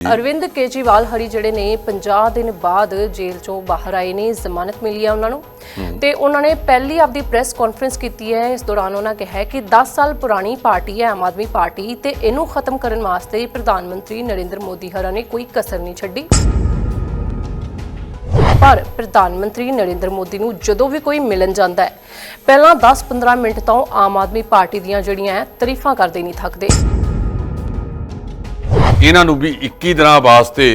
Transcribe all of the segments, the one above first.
ਅਰਵਿੰਦ ਕੇਜਰੀਵਾਲ ਹਰੀ ਜਿਹੜੇ ਨੇ 50 ਦਿਨ ਬਾਅਦ ਜੇਲ੍ਹ ਚੋਂ ਬਾਹਰ ਆਏ ਨੇ ਜ਼ਮਾਨਤ ਮਿਲੀ ਹੈ ਉਹਨਾਂ ਨੂੰ। ਤੇ ਉਹਨਾਂ ਨੇ ਪਹਿਲੀ ਆਪਦੀ ਪ੍ਰੈਸ ਕਾਨਫਰੰਸ ਕੀਤੀ ਹੈ। ਇਸ ਦੌਰਾਨ ਉਹਨਾਂ ਕਿਹਾ ਕਿ 10 ਸਾਲ ਪੁਰਾਣੀ ਪਾਰਟੀ ਹੈ ਆਮ ਆਦਮੀ ਪਾਰਟੀ ਤੇ ਇਹਨੂੰ ਖਤਮ ਕਰਨ ਵਾਸਤੇ ਪ੍ਰਧਾਨ ਮੰਤਰੀ ਨਰਿੰਦਰ ਮੋਦੀ ਹਰਾਂ ਨੇ ਕੋਈ ਕਸਰ ਨਹੀਂ ਛੱਡੀ। ਪਰ ਪ੍ਰਧਾਨ ਮੰਤਰੀ ਨਰਿੰਦਰ ਮੋਦੀ ਨੂੰ ਜਦੋਂ ਵੀ ਕੋਈ ਮਿਲਣ ਜਾਂਦਾ ਹੈ ਪਹਿਲਾਂ 10-15 ਮਿੰਟ ਤੋਂ ਆਮ ਆਦਮੀ ਪਾਰਟੀ ਦੀਆਂ ਜਿਹੜੀਆਂ ਤਾਰੀਫਾਂ ਕਰਦੇ ਨਹੀਂ ਥੱਕਦੇ। ਇਹਨਾਂ ਨੂੰ ਵੀ 21 ਦਿਨਾਂ ਵਾਸਤੇ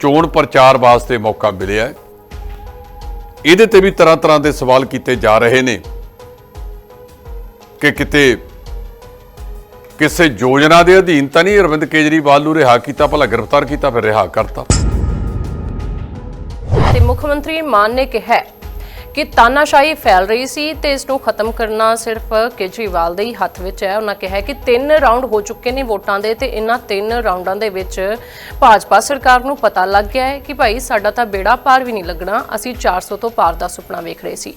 ਚੋਣ ਪ੍ਰਚਾਰ ਵਾਸਤੇ ਮੌਕਾ ਮਿਲਿਆ ਹੈ। ਇਹਦੇ ਤੇ ਵੀ ਤਰ੍ਹਾਂ ਤਰ੍ਹਾਂ ਦੇ ਸਵਾਲ ਕੀਤੇ ਜਾ ਰਹੇ ਨੇ ਕਿ ਕਿਤੇ ਕਿਸੇ ਯੋਜਨਾ ਦੇ ਅਧੀਨ ਤਾਂ ਨਹੀਂ ਅਰਵਿੰਦ ਕੇਜਰੀਵਾਲ ਨੂੰ ਰਿਹਾ ਕੀਤਾ, ਭਲਾ ਗ੍ਰਿਫਤਾਰ ਕੀਤਾ, ਫਿਰ ਰਿਹਾ ਕਰਤਾ। ਤੇ ਮੁੱਖ ਮੰਤਰੀ ਮਾਨ ਨੇ ਕਿਹਾ ਕਿ ਤਾਨਾਸ਼ਾਹੀ ਫੈਲ ਰਹੀ ਸੀ ਤੇ ਇਸ ਨੂੰ ਖਤਮ ਕਰਨਾ ਸਿਰਫ ਕੇਜਰੀਵਾਲ ਦੇ ਹੀ ਹੱਥ ਵਿੱਚ ਹੈ। ਉਹਨਾਂ ਕਿਹਾ ਕਿ ਤਿੰਨ ਰਾਉਂਡ ਹੋ ਚੁੱਕੇ ਨੇ ਵੋਟਾਂ ਦੇ ਤੇ ਇਹਨਾਂ ਤਿੰਨ ਰਾਉਂਡਾਂ ਦੇ ਵਿੱਚ ਭਾਜਪਾ ਸਰਕਾਰ ਨੂੰ ਪਤਾ ਲੱਗ ਗਿਆ ਹੈ ਕਿ ਭਾਈ ਸਾਡਾ ਤਾਂ ਬੇੜਾ ਪਾਰ ਵੀ ਨਹੀਂ ਲੱਗਣਾ, ਅਸੀਂ 400 ਤੋਂ ਪਾਰ ਦਾ ਸੁਪਨਾ ਵੇਖ ਰਹੇ ਸੀ।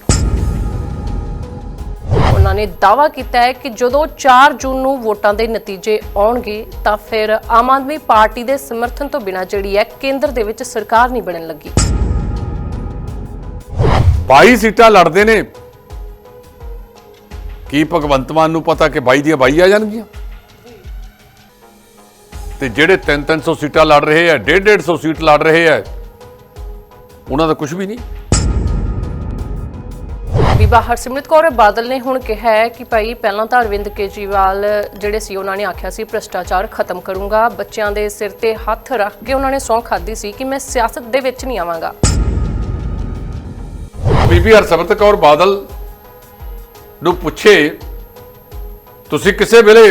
ਉਹਨਾਂ ਨੇ ਦਾਅਵਾ ਕੀਤਾ ਹੈ ਕਿ ਜਦੋਂ 4 ਜੂਨ ਨੂੰ ਵੋਟਾਂ ਦੇ ਨਤੀਜੇ ਆਉਣਗੇ, ਤਾਂ ਫਿਰ ਆਮ ਆਦਮੀ ਪਾਰਟੀ ਦੇ ਸਮਰਥਨ ਤੋਂ ਬਿਨਾਂ ਜਿਹੜੀ ਹੈ ਕੇਂਦਰ ਦੇ ਵਿੱਚ ਸਰਕਾਰ ਨਹੀਂ ਬਣਨ ਲੱਗੀ। 22 ਸੀਟਾਂ ਲੜਦੇ ਨੇ। ਕੀ ਭਗਵੰਤ ਮਾਨ ਨੂੰ ਪਤਾ ਕਿ 22 ਦੀਆਂ 22 ਆ ਜਾਣਗੀਆਂ? ਤੇ ਜਿਹੜੇ 3-300 ਸੀਟਾਂ ਲੜ ਰਹੇ ਆ 150 ਸੀਟ ਲੜ ਰਹੇ ਆ, ਉਹਨਾਂ ਦਾ ਕੁਝ ਵੀ ਨਹੀਂ। ਬੀਬਾ ਹਰਸਿਮਰਤ ਕੌਰ ਬਾਦਲ ਨੇ ਹੁਣ ਕਿਹਾ ਹੈ ਕਿ ਭਾਈ ਪਹਿਲਾਂ ਤਾਂ ਅਰਵਿੰਦ ਕੇਜਰੀਵਾਲ ਜਿਹੜੇ ਸੀ, ਉਹਨਾਂ ਨੇ ਆਖਿਆ ਸੀ ਭ੍ਰਿਸ਼ਟਾਚਾਰ ਖਤਮ ਕਰੂੰਗਾ। ਬੱਚਿਆਂ ਦੇ ਸਿਰ ਤੇ ਹੱਥ ਰੱਖ ਕੇ ਉਹਨਾਂ ਨੇ ਸੌਂ ਖਾਦੀ ਸੀ ਕਿ ਮੈਂ ਸਿਆਸਤ ਦੇ ਵਿੱਚ ਨਹੀਂ ਆਵਾਂਗਾ। ਬੀਬੀ ਹਰਸਿਮਰਤ ਕੌਰ ਬਾਦਲ ਨੂੰ ਪੁੱਛੇ, ਤੁਸੀਂ ਕਿਸੇ ਵੇਲੇ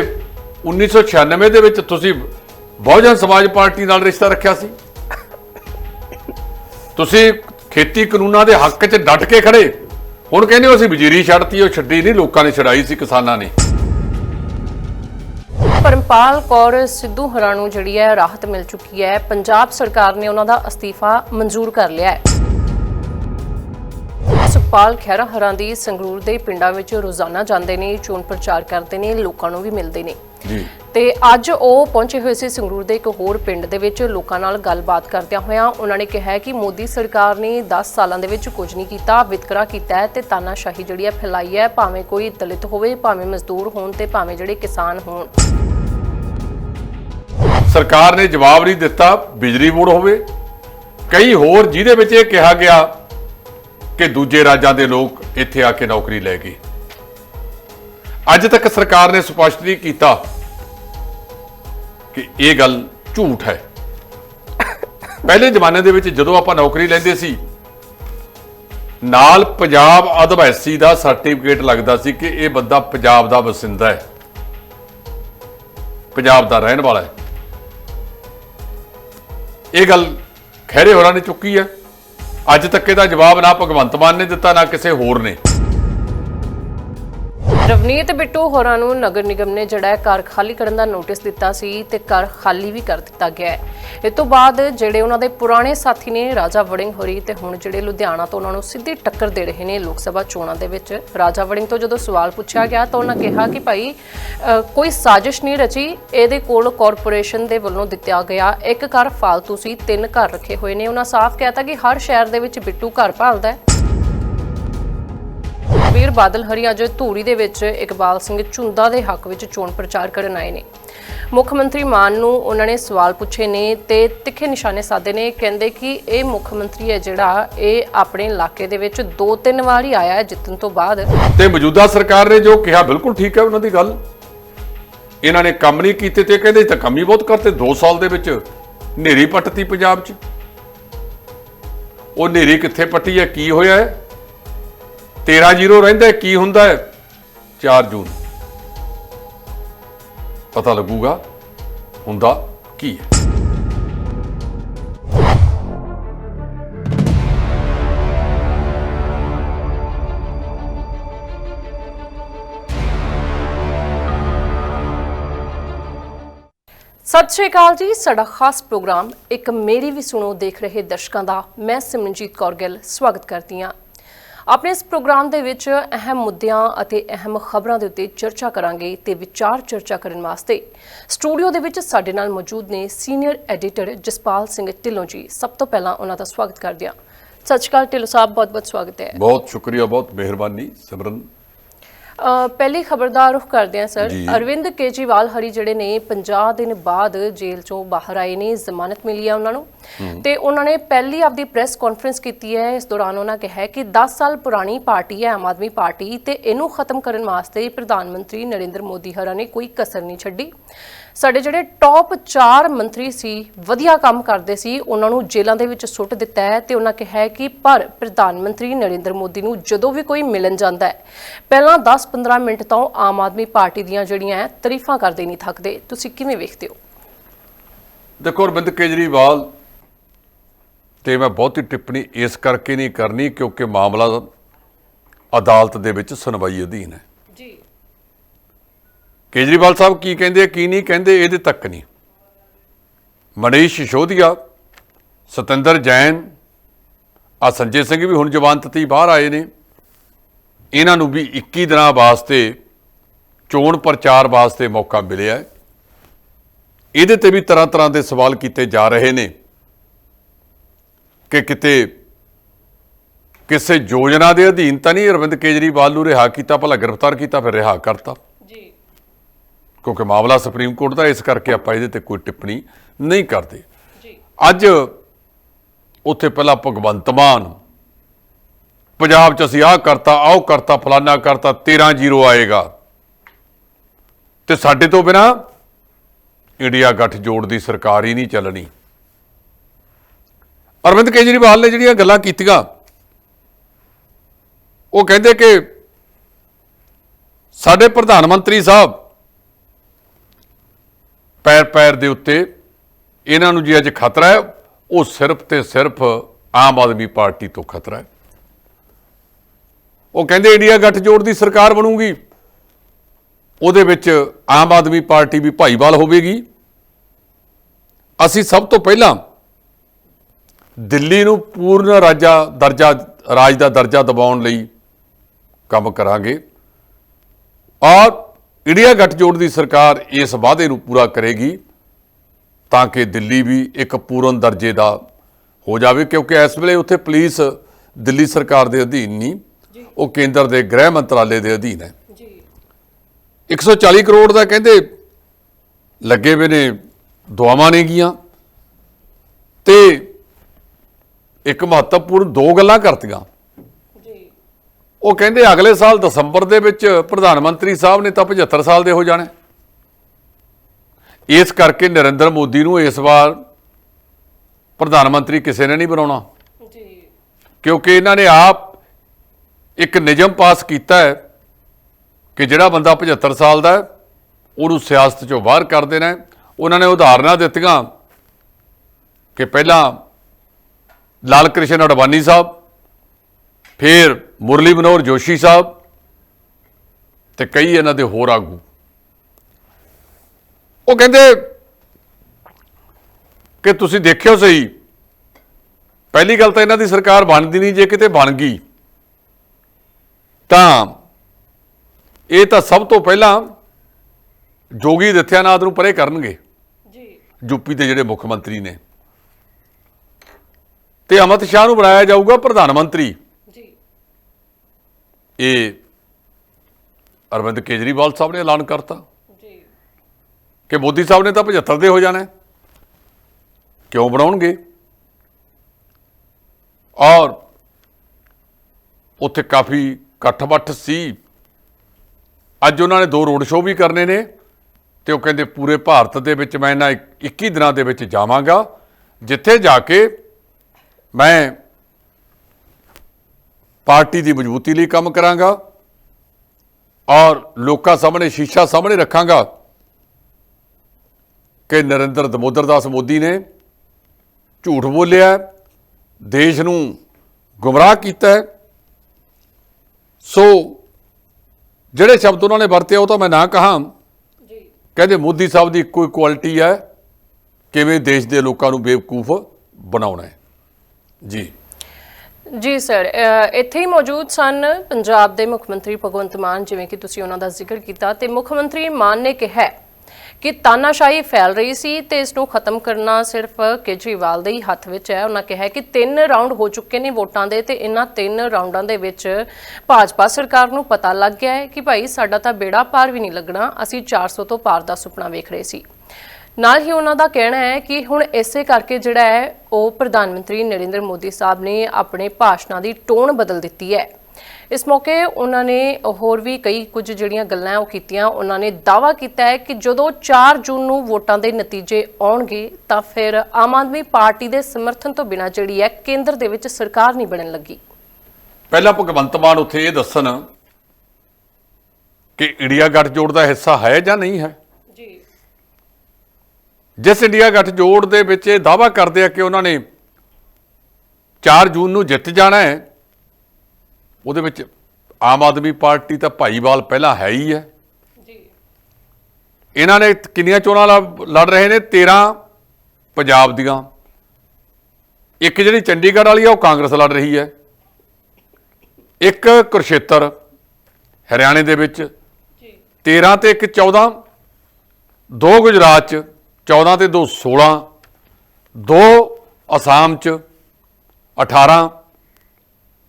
1996 ਦੇ ਵਿੱਚ ਤੁਸੀਂ ਬਹੁਜਨ ਸਮਾਜ ਪਾਰਟੀ ਨਾਲ ਰਿਸ਼ਤਾ ਰੱਖਿਆ ਸੀ? ਤੁਸੀਂ ਖੇਤੀ ਕਾਨੂੰਨਾਂ ਦੇ ਹੱਕ 'ਚ ਡਟ ਕੇ ਖੜੇ? ਹੁਣ ਕਹਿੰਦੇ ਹੋ ਅਸੀਂ ਵਜ਼ੀਰੀ ਛੱਡਤੀ, ਉਹ ਛੱਡੀ ਨਹੀਂ, ਲੋਕਾਂ ਨੇ ਛਡਾਈ ਸੀ ਕਿਸਾਨਾਂ ਨੇ। ਪਰਮਪਾਲ ਕੌਰ ਸਿੱਧੂ ਹਰਾਂ ਨੂੰ ਜਿਹੜੀ ਹੈ ਰਾਹਤ ਮਿਲ ਚੁੱਕੀ ਹੈ। ਪੰਜਾਬ ਸਰਕਾਰ ਨੇ ਉਹਨਾਂ ਦਾ ਅਸਤੀਫਾ ਮਨਜ਼ੂਰ ਕਰ ਲਿਆ ਹੈ। ਸੁਖਪਾਲ ਖਹਿਰਾ ਹਰਾਂ ਦੀ ਸੰਗਰੂਰ ਦੇ ਪਿੰਡਾਂ ਵਿੱਚ ਰੋਜ਼ਾਨਾ ਜਾਂਦੇ ਨੇ ਚੋਣ ਪ੍ਰਚਾਰ ਕਰਦੇ ਨੇ ਲੋਕਾਂ ਨੂੰ ਵੀ ਮਿਲਦੇ ਨੇ। ਜੀ। ਤੇ ਅੱਜ ਉਹ ਪਹੁੰਚੇ ਹੋਏ ਸੀ ਸੰਗਰੂਰ ਦੇ ਇੱਕ ਹੋਰ ਪਿੰਡ ਦੇ ਵਿੱਚ ਲੋਕਾਂ ਨਾਲ ਗੱਲਬਾਤ ਕਰਦਿਆਂ ਹੋਇਆਂ ਉਹਨਾਂ ਨੇ ਕਿਹਾ ਕਿ ਮੋਦੀ ਸਰਕਾਰ ਨੇ 10 ਸਾਲਾਂ ਦੇ ਵਿੱਚ ਕੁਝ ਨਹੀਂ ਕੀਤਾ ਵਿਤਕਰਾ ਕੀਤਾ ਹੈ ਤੇ ਤਾਨਾਸ਼ਾਹੀ ਜਿਹੜੀ ਹੈ ਫੈਲਾਈ ਹੈ ਭਾਵੇਂ ਕੋਈ ਦਲਿਤ ਹੋਵੇ ਭਾਵੇਂ ਮਜ਼ਦੂਰ ਹੋਣ ਤੇ ਭਾਵੇਂ ਜਿਹੜੇ ਕਿਸਾਨ ਹੋਣ। ਸਰਕਾਰ ਨੇ ਜਵਾਬ ਨਹੀਂ ਦਿੱਤਾ ਬਿਜਲੀ ਬੋਰਡ ਹੋਵੇ। ਕਈ ਹੋਰ ਜਿਹਦੇ ਵਿੱਚ ਇਹ ਕਿਹਾ ਗਿਆ ਕਿ ਦੂਜੇ ਰਾਜਾਂ ਦੇ ਲੋਕ ਇੱਥੇ ਆ ਕੇ ਨੌਕਰੀ ਲੈ ਗਏ। ਅੱਜ ਤੱਕ ਸਰਕਾਰ ਨੇ ਸਪਸ਼ਟ ਨਹੀਂ ਕੀਤਾ ਕਿ ਇਹ ਗੱਲ ਝੂਠ ਹੈ। ਪਹਿਲੇ ਜ਼ਮਾਨੇ ਦੇ ਵਿੱਚ ਜਦੋਂ ਆਪਾਂ ਨੌਕਰੀ ਲੈਂਦੇ ਸੀ, ਨਾਲ ਪੰਜਾਬ ਅਧਵੈਸੀ ਦਾ ਸਰਟੀਫਿਕੇਟ ਲੱਗਦਾ ਸੀ ਕਿ ਇਹ ਬੰਦਾ ਪੰਜਾਬ ਦਾ ਵਸਿੰਦਾ ਹੈ। ਪੰਜਾਬ ਦਾ ਰਹਿਣ ਵਾਲਾ ਹੈ। ਇਹ ਗੱਲ ਖਹਿਰੇ ਹੋਰਾਂ ਨੇ ਚੁੱਕੀ ਹੈ। ਅੱਜ ਤੱਕ ਇਹਦਾ ਜਵਾਬ ਨਾ ਭਗਵੰਤ ਮਾਨ ਨੇ ਦਿੱਤਾ ਨਾ ਕਿਸੇ ਹੋਰ ਨੇ। ਰਵਨੀਤ ਬਿੱਟੂ ਹੋਰਾਂ ਨੂੰ ਨਗਰ ਨਿਗਮ ਨੇ ਜਿਹੜਾ ਹੈ ਘਰ ਖਾਲੀ ਕਰਨ ਦਾ ਨੋਟਿਸ ਦਿੱਤਾ ਸੀ ਤੇ ਘਰ ਖਾਲੀ ਵੀ ਕਰ ਦਿੱਤਾ ਗਿਆ ਹੈ। ਇਸ ਤੋਂ ਬਾਅਦ ਜਿਹੜੇ ਉਹਨਾਂ ਦੇ ਪੁਰਾਣੇ ਸਾਥੀ ਨੇ, ਰਾਜਾ ਵੜਿੰਗ ਹੋਰੀ ਤੇ ਹੁਣ ਜਿਹੜੇ ਲੁਧਿਆਣਾ ਤੋਂ ਉਹਨਾਂ ਨੂੰ ਸਿੱਧੀ ਟੱਕਰ ਦੇ ਰਹੇ ਨੇ ਲੋਕ ਸਭਾ ਚੋਣਾਂ ਦੇ ਵਿੱਚ। ਰਾਜਾ ਵੜਿੰਗ ਤੋਂ ਜਦੋਂ ਸਵਾਲ ਪੁੱਛਿਆ ਗਿਆ ਤਾਂ ਉਹਨਾਂ ਕਿਹਾ ਕਿ ਭਾਈ ਕੋਈ ਸਾਜ਼ਿਸ਼ ਨਹੀਂ ਰਚੀ, ਇਹਦੇ ਕੋਲ ਕਾਰਪੋਰੇਸ਼ਨ ਦੇ ਵੱਲੋਂ ਦਿੱਤਾ ਗਿਆ। ਇੱਕ ਘਰ ਫਾਲਤੂ ਸੀ, ਤਿੰਨ ਘਰ ਰੱਖੇ ਹੋਏ ਨੇ। ਉਹਨਾਂ ਸਾਫ਼ ਕਹਿਤਾ ਕਿ ਹਰ ਸ਼ਹਿਰ ਦੇ ਵਿੱਚ ਬਿੱਟੂ ਘਰ ਭਾਲਦਾ ਹੈ। ਵੀਰ ਬਾਦਲ ਹਰੀ ਅੱਜ ਧੂਰੀ ਦੇ ਵਿੱਚ ਇਕਬਾਲ ਸਿੰਘ ਝੁੰਦਾ ਦੇ ਹੱਕ ਵਿੱਚ ਚੋਣ ਪ੍ਰਚਾਰ ਕਰਨ ਆਏ ਨੇ। ਮੁੱਖ ਮੰਤਰੀ ਮਾਨ ਨੂੰ ਉਹਨਾਂ ਨੇ ਸਵਾਲ ਪੁੱਛੇ ਨੇ ਤੇ ਤਿੱਖੇ ਨਿਸ਼ਾਨੇ ਸਾਧੇ ਨੇ। ਕਹਿੰਦੇ ਕਿ ਇਹ ਮੁੱਖ ਮੰਤਰੀ ਹੈ ਜਿਹੜਾ ਇਹ ਆਪਣੇ ਇਲਾਕੇ ਦੇ ਵਿੱਚ ਦੋ ਤਿੰਨ ਵਾਰ ਆਇਆ ਹੈ ਜਿੱਤਣ ਤੋਂ ਬਾਅਦ। ਤੇ ਮੌਜੂਦਾ ਸਰਕਾਰ ਨੇ ਜੋ ਕਿਹਾ, ਬਿਲਕੁਲ ਠੀਕ ਹੈ ਉਹਨਾਂ ਦੀ ਗੱਲ। ਇਹਨਾਂ ਨੇ ਕੰਮ ਨਹੀਂ ਕੀਤੇ ਤੇ ਕਹਿੰਦੇ ਤਾਂ ਕੰਮ ਹੀ ਬਹੁਤ ਕਰਤੇ 2 ਸਾਲ ਦੇ ਵਿੱਚ ਨੇਰੀ ਪੱਟਤੀ ਪੰਜਾਬ 'ਚ। ਉਹ ਨੇਰੀ ਕਿੱਥੇ ਪੱਟੀ ਹੈ, ਕੀ ਹੋਇਆ ਹੈ? 13 ਜ਼ੀਰੋ ਰਹਿੰਦਾ, ਕੀ ਹੁੰਦਾ? ਹੈ 4 ਜੂਨ। ਪਤਾ ਲੱਗੂਗਾ, ਹੁੰਦਾ ਕੀ ਹੈ। ਸਤਿ ਸ਼੍ਰੀ ਅਕਾਲ ਜੀ, ਸਾਡਾ ਖਾਸ ਪ੍ਰੋਗਰਾਮ, ਇੱਕ ਮੇਰੀ ਵੀ ਸੁਣੋ, ਦੇਖ ਰਹੇ ਦਰਸ਼ਕਾਂ ਦਾ, ਮੈਂ ਸਿਮਰਨਜੀਤ ਕੌਰ ਗਿੱਲ, ਸਵਾਗਤ ਕਰਦੀ ਹਾਂ ਆਪਣੇ ਇਸ ਪ੍ਰੋਗਰਾਮ ਦੇ ਵਿੱਚ ਅਹਿਮ ਮੁੱਦਿਆਂ ਅਤੇ ਅਹਿਮ ਖਬਰਾਂ ਦੇ ਉੱਤੇ ਚਰਚਾ ਕਰਾਂਗੇ ਤੇ ਵਿਚਾਰ ਚਰਚਾ ਕਰਨ ਵਾਸਤੇ। ਸਟੂਡੀਓ ਦੇ ਵਿੱਚ ਸਾਡੇ ਨਾਲ ਮੌਜੂਦ ਨੇ ਸੀਨੀਅਰ ਐਡੀਟਰ ਜਸਪਾਲ ਸਿੰਘ ਢਿੱਲੋਂ ਜੀ। ਸਭ ਤੋਂ ਪਹਿਲਾਂ ਉਹਨਾਂ ਦਾ ਸਵਾਗਤ ਕਰਦੇ ਹਾਂ। ਸਤਿ ਸ਼੍ਰੀ ਅਕਾਲ ਢਿੱਲੋਂ ਸਾਹਿਬ, ਬਹੁਤ-ਬਹੁਤ ਸਵਾਗਤ ਹੈ। ਬਹੁਤ ਸ਼ੁਕਰੀਆ, ਬਹੁਤ ਮਿਹਰਬਾਨੀ, ਸਿਮਰਨ। ਪਹਿਲੀ ਖਬਰ ਦਾ ਰੁਖ ਕਰਦੇ ਹਾਂ ਸਰ। ਅਰਵਿੰਦ ਕੇਜਰੀਵਾਲ ਹਰੀ ਜਿਹੜੇ ਨੇ 50 ਦਿਨ ਬਾਅਦ ਜੇਲ੍ਹ ਚੋਂ ਬਾਹਰ ਆਏ ਨੇ ਜ਼ਮਾਨਤ ਮਿਲੀ ਹੈ ਉਹਨਾਂ ਨੂੰ। ਤੇ ਉਹਨਾਂ ਨੇ ਪਹਿਲੀ ਆਪਦੀ ਪ੍ਰੈਸ ਕਾਨਫਰੰਸ ਕੀਤੀ ਹੈ। ਇਸ ਦੌਰਾਨ ਉਹਨਾਂ ਕਿਹਾ ਕਿ 10 ਸਾਲ ਪੁਰਾਣੀ ਪਾਰਟੀ ਹੈ ਆਮ ਆਦਮੀ ਪਾਰਟੀ ਤੇ ਇਹਨੂੰ ਖਤਮ ਕਰਨ ਵਾਸਤੇ ਪ੍ਰਧਾਨ ਮੰਤਰੀ ਨਰਿੰਦਰ ਮੋਦੀ ਹਰਾਂ ਨੇ ਕੋਈ ਕਸਰ ਨਹੀਂ ਛੱਡੀ। ਸਾਡੇ ਜਿਹੜੇ ਟੌਪ 4 ਮੰਤਰੀ ਸੀ, ਵਧੀਆ ਕੰਮ ਕਰਦੇ ਸੀ, ਉਹਨਾਂ ਨੂੰ ਜੇਲ੍ਹਾਂ ਦੇ ਵਿੱਚ ਸੁੱਟ ਦਿੱਤਾ ਹੈ ਤੇ ਉਹਨਾਂ ਕਿਹਾ ਹੈ ਕਿ ਪਰ ਪ੍ਰਧਾਨ ਮੰਤਰੀ ਨਰਿੰਦਰ ਮੋਦੀ ਨੂੰ ਜਦੋਂ ਵੀ ਕੋਈ ਮਿਲਣ ਜਾਂਦਾ ਹੈ, ਪਹਿਲਾਂ 10-15 ਮਿੰਟ ਤੋਂ ਆਮ ਆਦਮੀ ਪਾਰਟੀ ਦੀਆਂ ਜਿਹੜੀਆਂ ਹੈ, ਤਾਰੀਫਾਂ ਕਰਦੇ ਨਹੀਂ ਥੱਕਦੇ। ਤੁਸੀਂ ਕਿਵੇਂ ਵੇਖਦੇ ਹੋ? ਦੇਖੋ, ਅਰਵਿੰਦ ਕੇਜਰੀਵਾਲ ਤੇ ਮੈਂ ਬਹੁਤੀ ਟਿੱਪਣੀ ਇਸ ਕਰਕੇ ਨਹੀਂ ਕਰਨੀ ਕਿਉਂਕਿ ਮਾਮਲਾ ਅਦਾਲਤ ਦੇ ਵਿੱਚ ਸੁਣਵਾਈ ਅਧੀਨ ਹੈ। ਕੇਜਰੀਵਾਲ ਸਾਹਿਬ ਕੀ ਕਹਿੰਦੇ ਆ, ਕੀ ਨਹੀਂ ਕਹਿੰਦੇ ਇਹਦੇ ਤੱਕ ਨਹੀਂ। ਮਨੀਸ਼ ਸਿਸੋਦੀਆ ਸਤਿੰਦਰ ਜੈਨ ਆ ਸੰਜੇ ਸਿੰਘ ਵੀ ਹੁਣ ਜ਼ਮਾਨਤ ਤੇ ਹੀ ਬਾਹਰ ਆਏ ਨੇ। ਇਹਨਾਂ ਨੂੰ ਵੀ 21 ਦਿਨਾਂ ਵਾਸਤੇ ਚੋਣ ਪ੍ਰਚਾਰ ਵਾਸਤੇ ਮੌਕਾ ਮਿਲਿਆ ਇਹਦੇ ਤੇ ਵੀ ਤਰ੍ਹਾਂ ਤਰ੍ਹਾਂ ਦੇ ਸਵਾਲ ਕੀਤੇ ਜਾ ਰਹੇ ਨੇ ਕਿ ਕਿਤੇ ਕਿਸੇ ਯੋਜਨਾ ਦੇ ਅਧੀਨ ਤਾਂ ਨਹੀਂ ਅਰਵਿੰਦ ਕੇਜਰੀਵਾਲ ਨੂੰ ਰਿਹਾ ਕੀਤਾ ਭਲਾ ਗ੍ਰਿਫਤਾਰ ਕੀਤਾ ਫਿਰ ਰਿਹਾ ਕਰਤਾ। ਕਿਉਂਕਿ ਮਾਮਲਾ ਸੁਪਰੀਮ ਕੋਰਟ ਦਾ ਇਸ ਕਰਕੇ ਆਪਾਂ ਇਹਦੇ ਤੇ ਕੋਈ ਟਿੱਪਣੀ ਨਹੀਂ ਕਰਦੇ। ਜੀ। ਅੱਜ ਉੱਥੇ ਪਹਿਲਾਂ ਭਗਵੰਤ ਮਾਨ ਪੰਜਾਬ 'ਚ ਅਸੀਂ ਆਹ ਕਰਤਾ ਆਹ ਕਰਤਾ ਫਲਾਨਾ ਕਰਤਾ 13 ਜ਼ੀਰੋ ਆਏਗਾ। ਤੇ ਸਾਡੇ ਤੋਂ ਬਿਨਾ ਇੰਡੀਆ ਗੱਠ ਜੋੜ ਦੀ ਸਰਕਾਰ ਹੀ ਨਹੀਂ ਚੱਲਣੀ। ਅਰਵਿੰਦ ਕੇਜਰੀਵਾਲ ਨੇ ਜਿਹੜੀਆਂ ਗੱਲਾਂ ਕੀਤੀਆਂ ਉਹ ਕਹਿੰਦੇ ਕਿ ਸਾਡੇ ਪ੍ਰਧਾਨ ਮੰਤਰੀ ਸਾਹਿਬ ਪੈਰ ਪੈਰ ਦੇ ਉੱਤੇ ਇਹਨਾਂ ਨੂੰ ਜੇ ਅੱਜ ਖਤਰਾ ਹੈ, ਉਹ ਸਿਰਫ ਤੇ ਸਿਰਫ ਆਮ ਆਦਮੀ ਪਾਰਟੀ ਤੋਂ ਖਤਰਾ ਹੈ। ਉਹ ਕਹਿੰਦੇ ਇੰਡੀਆ ਗੱਠਜੋੜ ਦੀ ਸਰਕਾਰ ਬਣੂਗੀ, ਉਹਦੇ ਵਿੱਚ ਆਮ ਆਦਮੀ ਪਾਰਟੀ ਵੀ ਭਾਈਵਾਲ ਹੋਵੇਗੀ। ਅਸੀਂ ਸਭ ਤੋਂ ਪਹਿਲਾਂ ਦਿੱਲੀ ਨੂੰ ਪੂਰਨ ਰਾਜਾ ਦਰਜਾ, ਰਾਜ ਦਾ ਦਰਜਾ ਦਿਵਾਉਣ ਲਈ ਕੰਮ ਕਰਾਂਗੇ। ਔਰ ਇੰਡੀਆ ਗੱਠਜੋੜ ਦੀ ਸਰਕਾਰ ਇਸ ਵਾਅਦੇ ਨੂੰ ਪੂਰਾ ਕਰੇਗੀ ਤਾਂ ਕਿ ਦਿੱਲੀ ਵੀ ਇੱਕ ਪੂਰਨ ਦਰਜੇ ਦਾ ਹੋ ਜਾਵੇ ਕਿਉਂਕਿ ਇਸ ਵੇਲੇ ਉੱਥੇ ਪੁਲਿਸ ਦਿੱਲੀ ਸਰਕਾਰ ਦੇ ਅਧੀਨ ਨਹੀਂ ਉਹ ਕੇਂਦਰ ਦੇ ਗ੍ਰਹਿ ਮੰਤਰਾਲੇ ਦੇ ਅਧੀਨ ਹੈ। ਜੀ। 140 ਕਰੋੜ ਦਾ ਕਹਿੰਦੇ ਲੱਗੇ ਵੇ ਨੇ ਦੁਆਵਾਂ ਨੇ ਗੀਆਂ। ਤੇ ਇੱਕ ਮਹੱਤਵਪੂਰਨ ਦੋ ਗੱਲਾਂ ਕਰਤੀਆਂ। ਉਹ ਕਹਿੰਦੇ ਅਗਲੇ ਸਾਲ ਦਸੰਬਰ ਦੇ ਵਿੱਚ ਪ੍ਰਧਾਨ ਮੰਤਰੀ ਸਾਹਿਬ ਨੇ ਤਾਂ 75 ਸਾਲ ਦੇ ਹੋ ਜਾਣੇ। ਇਸ ਕਰਕੇ ਨਰਿੰਦਰ ਮੋਦੀ ਨੂੰ ਇਸ ਵਾਰ ਪ੍ਰਧਾਨ ਮੰਤਰੀ ਕਿਸੇ ਨੇ ਨਹੀਂ ਬਣਾਉਣਾ। ਜੀ। ਕਿਉਂਕਿ ਇਹਨਾਂ ਨੇ ਆਪ ਇੱਕ ਨਿਯਮ ਪਾਸ ਕੀਤਾ ਹੈ ਕਿ ਜਿਹੜਾ ਬੰਦਾ 75 ਸਾਲ ਦਾ ਹੈ ਉਹਨੂੰ ਸਿਆਸਤ ਚੋਂ ਬਾਹਰ ਕਰ ਦੇਣਾ ਹੈ। ਉਹਨਾਂ ਨੇ ਉਦਾਹਰਨਾਂ ਦਿੱਤੀਆਂ ਕਿ ਪਹਿਲਾਂ ਲਾਲ ਕ੍ਰਿਸ਼ਨ ਅਡਵਾਨੀ ਸਾਹਿਬ ਫਿਰ ਮੁਰਲੀ ਮਨੋਹਰ ਜੋਸ਼ੀ ਸਾਹਿਬ ਤੇ ਕਈ ਇਹਨਾਂ ਦੇ ਹੋਰ ਆਗੂ। ਉਹ ਕਹਿੰਦੇ ਕਿ ਤੁਸੀਂ ਦੇਖਿਓ ਸਹੀ ਪਹਿਲੀ ਗੱਲ ਤਾਂ ਇਹਨਾਂ ਦੀ ਸਰਕਾਰ ਬਣਦੀ ਨਹੀਂ ਜੇ ਕਿਤੇ ਬਣ ਗਈ ਤਾਂ ਇਹ ਤਾਂ ਸਭ ਤੋਂ ਪਹਿਲਾਂ ਜੋਗੀ ਦਿੱਤਿਆਨਾਥ ਨੂੰ ਪਰੇ ਕਰਨਗੇ। ਜੀ। ਯੂਪੀ ਦੇ ਜਿਹੜੇ ਮੁੱਖ ਮੰਤਰੀ ਨੇ। ਤੇ ਅਮਿਤ ਸ਼ਾਹ ਨੂੰ ਬਣਾਇਆ ਜਾਊਗਾ ਪ੍ਰਧਾਨ ਮੰਤਰੀ। ਇਹ ਅਰਵਿੰਦ ਕੇਜਰੀਵਾਲ ਸਾਹਿਬ ਨੇ ਐਲਾਨ ਕਰਤਾ। ਜੀ। ਕਿ ਮੋਦੀ ਸਾਹਿਬ ਨੇ ਤਾਂ 75 ਦੇ ਹੋ ਜਾਣਾ। ਕਿਉਂ ਬਣਾਉਣਗੇ? ਔਰ ਉੱਥੇ ਕਾਫੀ ਇਕੱਠ-ਬੱਠ ਸੀ। ਅੱਜ ਉਹਨਾਂ ਨੇ ਦੋ ਰੋਡ ਸ਼ੋਅ ਵੀ ਕਰਨੇ ਨੇ ਤੇ ਉਹ ਕਹਿੰਦੇ ਪੂਰੇ ਭਾਰਤ ਦੇ ਵਿੱਚ ਮੈਂ ਇਹਨਾਂ 21 ਦਿਨਾਂ ਦੇ ਵਿੱਚ ਜਾਵਾਂਗਾ ਜਿੱਥੇ ਜਾ ਕੇ ਮੈਂ ਪਾਰਟੀ ਦੀ ਮਜ਼ਬੂਤੀ ਲਈ ਕੰਮ ਕਰਾਂਗਾ ਔਰ ਲੋਕਾਂ ਸਾਹਮਣੇ ਸ਼ੀਸ਼ਾ ਸਾਹਮਣੇ ਰੱਖਾਂਗਾ ਕਿ ਨਰਿੰਦਰ ਦਮੋਦਰ ਦਾਸ ਮੋਦੀ ਨੇ ਝੂਠ ਬੋਲਿਆ ਦੇਸ਼ ਨੂੰ ਗੁੰਮਰਾਹ ਕੀਤਾ। ਸੋ ਜਿਹੜੇ ਸ਼ਬਦ ਉਹਨਾਂ ਨੇ ਵਰਤੇ ਉਹ ਤਾਂ ਮੈਂ ਨਾ ਕਹਾਂ। ਜੀ। ਕਹਿੰਦੇ ਮੋਦੀ ਸਾਹਿਬ ਦੀ ਕੋਈ ਕੁਆਲਿਟੀ ਹੈ ਕਿਵੇਂ ਦੇਸ਼ ਦੇ ਲੋਕਾਂ ਨੂੰ ਬੇਵਕੂਫ ਬਣਾਉਣਾ ਹੈ। ਜੀ। ਜੀ ਸਰ ਇੱਥੇ ਹੀ ਮੌਜੂਦ ਸਨ ਪੰਜਾਬ ਦੇ ਮੁੱਖ ਮੰਤਰੀ ਭਗਵੰਤ ਮਾਨ, ਜਿਵੇਂ ਕਿ ਤੁਸੀਂ ਉਹਨਾਂ ਦਾ ਜ਼ਿਕਰ ਕੀਤਾ ਤੇ ਮੁੱਖ ਮੰਤਰੀ ਮਾਨ ਨੇ ਕਿਹਾ ਕਿ ਤਾਨਾਸ਼ਾਹੀ ਫੈਲ ਰਹੀ ਸੀ ਤੇ ਇਸ ਨੂੰ ਖਤਮ ਕਰਨਾ ਸਿਰਫ ਕੇਜਰੀਵਾਲ ਦੇ ਹੀ ਹੱਥ ਵਿੱਚ ਹੈ। ਉਹਨਾਂ ਕਿਹਾ ਕਿ ਤਿੰਨ ਰਾਉਂਡ ਹੋ ਚੁੱਕੇ ਨੇ ਵੋਟਾਂ ਦੇ ਤੇ ਇਹਨਾਂ ਤਿੰਨ ਰਾਉਂਡਾਂ ਦੇ ਵਿੱਚ ਭਾਜਪਾ ਸਰਕਾਰ ਨੂੰ ਪਤਾ ਲੱਗ ਗਿਆ ਹੈ ਕਿ ਭਾਈ, ਸਾਡਾ ਤਾਂ ਬੇੜਾ ਪਾਰ ਵੀ ਨਹੀਂ ਲੱਗਣਾ। ਅਸੀਂ 400 ਤੋਂ ਪਾਰ ਦਾ ਸੁਪਨਾ ਵੇਖ ਰਹੇ ਸੀ। ਨਾਲ ਹੀ ਉਹਨਾਂ ਦਾ ਕਹਿਣਾ ਹੈ ਕਿ ਹੁਣ ਇਸੇ ਕਰਕੇ ਜਿਹੜਾ ਹੈ, ਉਹ ਪ੍ਰਧਾਨ ਮੰਤਰੀ ਨਰਿੰਦਰ ਮੋਦੀ ਸਾਹਿਬ ਨੇ ਆਪਣੇ ਭਾਸ਼ਣਾਂ ਦੀ ਟੋਨ ਬਦਲ ਦਿੱਤੀ ਹੈ। ਇਸ ਮੌਕੇ ਉਹਨਾਂ ਨੇ ਹੋਰ ਵੀ ਕਈ ਕੁਝ ਜਿਹੜੀਆਂ ਗੱਲਾਂ ਉਹ ਕੀਤੀਆਂ, ਉਹਨਾਂ ਨੇ ਦਾਅਵਾ ਕੀਤਾ ਹੈ ਕਿ ਜਦੋਂ 4 ਜੂਨ ਨੂੰ ਵੋਟਾਂ ਦੇ ਨਤੀਜੇ ਆਉਣਗੇ, ਤਾਂ ਫਿਰ ਆਮ ਆਦਮੀ ਪਾਰਟੀ ਦੇ ਸਮਰਥਨ ਤੋਂ ਬਿਨਾਂ ਜਿਹੜੀ ਹੈ, ਕੇਂਦਰ ਦੇ ਵਿੱਚ ਸਰਕਾਰ ਨਹੀਂ ਬਣਨ ਲੱਗੀ। ਪਹਿਲਾਂ ਭਗਵੰਤ ਮਾਨ ਉੱਥੇ ਇਹ ਦੱਸਣ ਕਿ ਇੰਡੀਆ ਗੱਠਜੋੜ ਦਾ ਹਿੱਸਾ ਹੈ ਜਾਂ ਨਹੀਂ ਹੈ? ਜਿਸ ਇੰਡੀਆ ਗੱਠਜੋੜ ਦੇ ਵਿੱਚ ਇਹ ਦਾਅਵਾ ਕਰਦੇ ਆ ਕਿ ਉਹਨਾਂ ਨੇ 4 ਜੂਨ ਨੂੰ ਜਿੱਤ ਜਾਣਾ ਹੈ ਉਹਦੇ ਵਿੱਚ ਆਮ ਆਦਮੀ ਪਾਰਟੀ ਤਾਂ ਭਾਈਵਾਲ ਪਹਿਲਾਂ ਹੈ ਹੀ ਹੈ। ਜੀ। ਇਹਨਾਂ ਨੇ ਕਿੰਨੀਆਂ ਚੋਣਾਂ ਲੜ ਰਹੇ ਨੇ? 13 ਪੰਜਾਬ ਦੀਆਂ। ਇੱਕ ਜਿਹੜੀ ਚੰਡੀਗੜ੍ਹ ਵਾਲੀ ਆ ਉਹ ਕਾਂਗਰਸ ਲੜ ਰਹੀ ਹੈ। ਇੱਕ ਕੁਰਸ਼ੇਤਰ ਹਰਿਆਣੇ ਦੇ ਵਿੱਚ। ਜੀ। 13 ਤੇ ਇੱਕ 14 ਦੋ ਗੁਜਰਾਤ ਚ। 14 ਤੇ 2 16 ਦੋ ਅਸਾਮ ਚ 18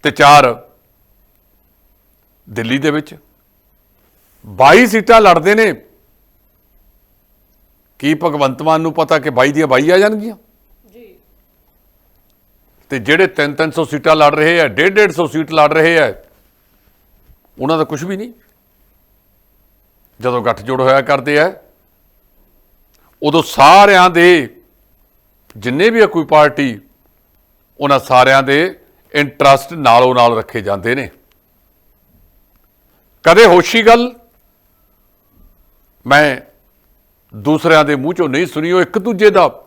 ਤੇ 4 ਦਿੱਲੀ ਦੇ ਵਿੱਚ। 22 ਸੀਟਾਂ ਲੜਦੇ ਨੇ। ਕੀ ਭਗਵੰਤ ਮਾਨ ਨੂੰ ਪਤਾ ਕਿ 22 ਦੀਆਂ 22 ਆ ਜਾਣਗੀਆਂ? ਜੀ। ਤੇ ਜਿਹੜੇ 3-300 ਸੀਟਾਂ ਲੜ ਰਹੇ ਆ 150 ਸੀਟ ਲੜ ਰਹੇ ਆ ਉਹਨਾਂ ਦਾ ਕੁਝ ਵੀ ਨਹੀਂ। ਜਦੋਂ ਗੱਠਜੋੜ ਹੋਇਆ ਕਰਦੇ ਆ ਉਦੋਂ ਸਾਰਿਆਂ ਦੇ, ਜਿੰਨੇ ਵੀ ਕੋਈ ਪਾਰਟੀ, ਉਹਨਾਂ ਸਾਰਿਆਂ ਦੇ ਇੰਟਰਸਟ ਨਾਲੋਂ ਨਾਲ ਰੱਖੇ ਜਾਂਦੇ ਨੇ। ਕਦੇ ਹੋਸ਼ੀ ਗੱਲ, ਮੈਂ ਦੂਸਰਿਆਂ ਦੇ ਮੂੰਹ ਚੋਂ ਨਹੀਂ ਸੁਣੀ, ਉਹ ਇੱਕ ਦੂਜੇ ਦਾ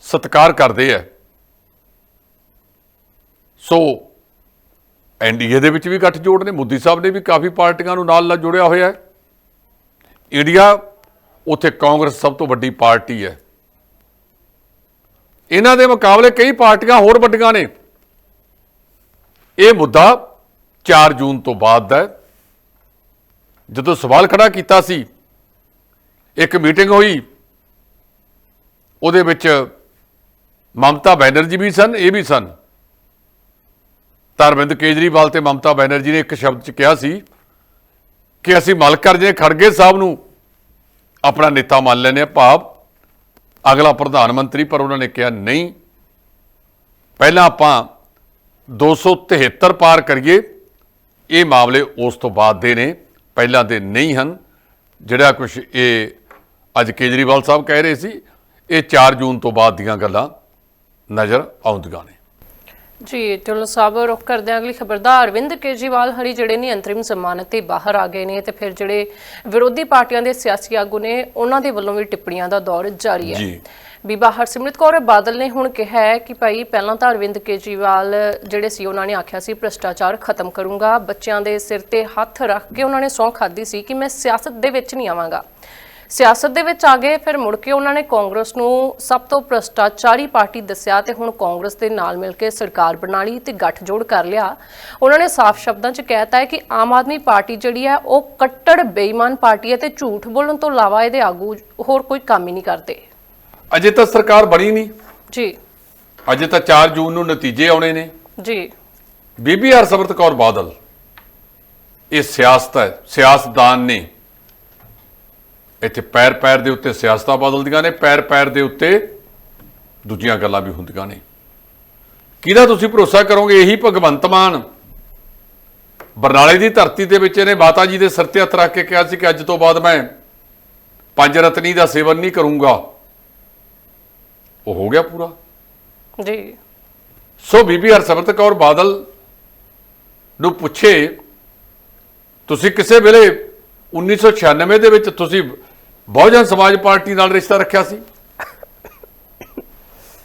ਸਤਿਕਾਰ ਕਰਦੇ ਆ। ਸੋ ਐਨਡੀਏ ਦੇ ਵਿੱਚ ਵੀ ਗੱਠਜੋੜ ਨੇ, ਮੋਦੀ ਸਾਹਿਬ ਨੇ ਵੀ ਕਾਫੀ ਪਾਰਟੀਆਂ ਨੂੰ ਨਾਲ ਨਾਲ ਜੋੜਿਆ ਹੋਇਆ ਹੈ। ਇੰਡੀਆ ਉੱਥੇ ਕਾਂਗਰਸ ਸਭ ਤੋਂ ਵੱਡੀ ਪਾਰਟੀ ਹੈ। ਇਹਨਾਂ ਦੇ ਮੁਕਾਬਲੇ ਕਈ ਪਾਰਟੀਆਂ ਹੋਰ ਵੱਡੀਆਂ ਨੇ। ਇਹ ਮੁੱਦਾ 4 ਜੂਨ ਤੋਂ ਬਾਅਦ ਦਾ ਹੈ। ਜਦੋਂ ਸਵਾਲ ਖੜਾ ਕੀਤਾ ਸੀ, ਇੱਕ ਮੀਟਿੰਗ ਹੋਈ, ਉਹਦੇ ਵਿੱਚ ਮਮਤਾ ਬੈਨਰਜੀ ਵੀ ਸਨ, ਇਹ ਵੀ ਸਨ। ਤਾਂ ਅਰਵਿੰਦ ਕੇਜਰੀਵਾਲ ਤੇ ਮਮਤਾ ਬੈਨਰਜੀ ਨੇ ਇੱਕ ਸ਼ਬਦ ਚ ਕਿਹਾ ਸੀ ਕਿ ਅਸੀਂ ਮਲਕਰ ਜੇ ਖੜਗੇ ਸਾਹਿਬ ਨੂੰ ਆਪਣਾ ਨੇਤਾ ਮੰਨ ਲੈਨੇ ਆ, ਭਾਵ ਅਗਲਾ ਪ੍ਰਧਾਨ ਮੰਤਰੀ, ਪਰ ਉਹਨਾਂ ਨੇ ਕਿਹਾ ਨਹੀਂ। ਪਹਿਲਾਂ ਆਪਾਂ 273 ਪਾਰ ਕਰੀਏ, ਇਹ ਮਾਮਲੇ ਉਸ ਤੋਂ ਬਾਅਦ ਦੇ ਨੇ, ਪਹਿਲਾਂ ਦੇ ਨਹੀਂ ਹਨ। ਜਿਹੜਾ ਕੁਝ ਇਹ ਅੱਜ ਕੇਜਰੀਵਾਲ ਸਾਹਿਬ ਕਹਿ ਰਹੇ ਸੀ, ਇਹ 4 ਜੂਨ ਤੋਂ ਬਾਅਦ ਦੀਆਂ ਗੱਲਾਂ ਨਜ਼ਰ ਆਉਂਦੀਆਂ ਨੇ। ਜੀ ਢਿੱਲੋਂ ਸਾਹਿਬ ਰੁਕ ਕਰਦੇ ਹਾਂ। ਅਗਲੀ ਖਬਰ ਦਾ ਅਰਵਿੰਦ ਕੇਜਰੀਵਾਲ ਹਰੀ ਜਿਹੜੇ ਨੇ ਅੰਤਰਿਮ ਜ਼ਮਾਨਤ ਤੇ ਬਾਹਰ ਆ ਗਏ ਨੇ ਤੇ ਫਿਰ ਜਿਹੜੇ ਵਿਰੋਧੀ ਪਾਰਟੀਆਂ ਦੇ ਸਿਆਸੀ ਆਗੂ ਨੇ ਉਹਨਾਂ ਦੇ ਵੱਲੋਂ ਵੀ ਟਿੱਪਣੀਆਂ ਦਾ ਦੌਰ ਜਾਰੀ ਹੈ। ਜੀ। ਬੀਬਾ ਹਰਸਿਮਰਤ ਕੌਰ ਬਾਦਲ ਨੇ ਹੁਣ ਕਿਹਾ ਹੈ ਕਿ ਭਾਈ ਪਹਿਲਾਂ ਤਾਂ ਅਰਵਿੰਦ ਕੇਜਰੀਵਾਲ ਜਿਹੜੇ ਸੀ ਉਹਨਾਂ ਨੇ ਆਖਿਆ ਸੀ ਭ੍ਰਿਸ਼ਟਾਚਾਰ ਖਤਮ ਕਰੂੰਗਾ। ਬੱਚਿਆਂ ਦੇ ਸਿਰ ਤੇ ਹੱਥ ਰੱਖ ਕੇ ਉਹਨਾਂ ਨੇ ਸਹੁੰ ਖਾਦੀ ਸੀ ਕਿ ਮੈਂ ਸਿਆਸਤ ਦੇ ਵਿੱਚ ਨਹੀਂ ਆਵਾਂਗਾ। ਸਿਆਸਤ ਦੇ ਵਿੱਚ ਆ ਗਏ ਫਿਰ ਮੁੜ ਕੇ ਉਹਨਾਂ ਨੇ ਕਾਂਗਰਸ ਨੂੰ ਸਭ ਤੋਂ ਭ੍ਰਿਸ਼ਟਾਚਾਰੀ ਪਾਰਟੀ ਦੱਸਿਆ ਤੇ ਹੁਣ ਕਾਂਗਰਸ ਦੇ ਨਾਲ ਮਿਲ ਕੇ ਸਰਕਾਰ ਬਣਾ ਲਈ ਤੇ ਗੱਠਜੋੜ ਕਰ ਲਿਆ। ਉਹਨਾਂ ਨੇ ਸਾਫ਼ ਸ਼ਬਦਾਂ 'ਚ ਕਹਿਤਾ ਹੈ ਕਿ ਆਮ ਆਦਮੀ ਪਾਰਟੀ ਜਿਹੜੀ ਹੈ ਉਹ ਕੱਟੜ ਬੇਈਮਾਨ ਪਾਰਟੀ ਹੈ ਤੇ ਝੂਠ ਬੋਲਣ ਤੋਂ ਇਲਾਵਾ ਇਹਦੇ ਆਗੂ ਹੋਰ ਕੋਈ ਕੰਮ ਹੀ ਨਹੀਂ ਕਰਦੇ। ਅਜੇ ਤਾਂ ਸਰਕਾਰ ਬਣੀ ਨਹੀਂ। ਜੀ। ਅਜੇ ਤਾਂ 4 ਜੂਨ ਨੂੰ ਨਤੀਜੇ ਆਉਣੇ ਨੇ। ਜੀ। ਬੀਬੀ ਹਰਸਿਮਰਤ ਕੌਰ ਬਾਦਲ ਇਹ ਸਿਆਸਤ ਹੈ ਸਿਆਸਤਦਾਨ ਨੇ ਇੱਥੇ ਪੈਰ ਪੈਰ ਦੇ ਉੱਤੇ ਸਿਆਸਤਾਂ ਬਦਲਦੀਆਂ ਨੇ ਪੈਰ ਪੈਰ ਦੇ ਉੱਤੇ ਦੂਜੀਆਂ ਗੱਲਾਂ ਵੀ ਹੁੰਦੀਆਂ ਨੇ। ਕਿਹਦਾ ਤੁਸੀਂ ਭਰੋਸਾ ਕਰੋਗੇ? ਇਹੀ ਭਗਵੰਤ ਮਾਨ। ਬਰਨਾਲੇ ਦੀ ਧਰਤੀ ਦੇ ਵਿੱਚ ਇਹਨੇ ਮਾਤਾ ਜੀ ਦੇ ਸਿਰ ਤੇ ਹੱਥ ਰੱਖ ਕੇ ਕਿਹਾ ਸੀ ਕਿ ਅੱਜ ਤੋਂ ਬਾਅਦ ਮੈਂ ਪੰਜ ਰਤਨੀ ਦਾ ਸੇਵਨ ਨਹੀਂ ਕਰੂੰਗਾ। ਉਹ ਹੋ ਗਿਆ ਪੂਰਾ। ਜੀ। ਸੋ ਬੀਬੀ ਹਰਸਿਮਰਤ ਕੌਰ ਬਾਦਲ ਨੂੰ ਪੁੱਛੇ ਤੁਸੀਂ ਕਿਸੇ ਵੇਲੇ 1996 ਦੇ ਵਿੱਚ ਤੁਸੀਂ ਬਹੁਜਨ ਸਮਾਜ ਪਾਰਟੀ ਨਾਲ ਰਿਸ਼ਤਾ ਰੱਖਿਆ ਸੀ।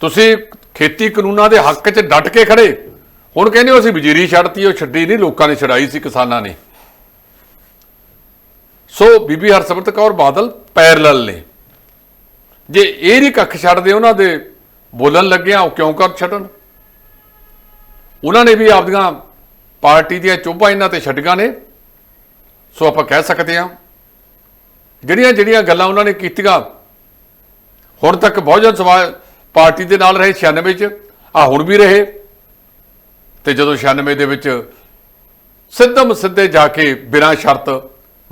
ਤੁਸੀਂ ਖੇਤੀ ਕਾਨੂੰਨਾਂ ਦੇ ਹੱਕ 'ਚ ਡਟ ਕੇ ਖੜੇ। ਹੁਣ ਕਹਿੰਦੇ ਹੋ ਅਸੀਂ ਵਜ਼ੀਰੀ ਛੱਡਤੀ, ਉਹ ਛੱਡੀ ਨਹੀਂ, ਲੋਕਾਂ ਨੇ ਛਡਾਈ ਸੀ ਕਿਸਾਨਾਂ ਨੇ। ਸੋ ਬੀਬੀ ਹਰਸਿਮਰਤ ਕੌਰ ਬਾਦਲ ਪੈਰਲਲ ਨੇ। ਜੇ ਇਹ ਨਹੀਂ ਕੱਖ ਛੱਡਦੇ, ਉਹਨਾਂ ਦੇ ਬੋਲਣ ਲੱਗਿਆ ਉਹ ਕਿਉਂ ਕਰ ਛੱਡਣ? ਉਹਨਾਂ ਨੇ ਵੀ ਆਪਦੀਆਂ ਪਾਰਟੀ ਦੀਆਂ ਚੋਭਾਂ ਇਹਨਾਂ ਤੇ ਛੱਡੀਆਂ ਨੇ। ਸੋ ਆਪਾਂ ਕਹਿ ਸਕਦੇ ਹਾਂ ਜਿਹੜੀਆਂ ਜਿਹੜੀਆਂ ਗੱਲਾਂ ਉਹਨਾਂ ਨੇ ਕੀਤੀਆਂ, ਹੁਣ ਤੱਕ ਬਹੁਜਨ ਸਮਾਜ ਪਾਰਟੀ ਦੇ ਨਾਲ ਰਹੇ 96 ਚ ਆ ਹੁਣ ਵੀ ਰਹੇ। ਤੇ ਜਦੋਂ 96 ਦੇ ਵਿੱਚ ਸਿੱਧਮ ਸਿੱਧੇ ਜਾ ਕੇ ਬਿਨਾਂ ਸ਼ਰਤ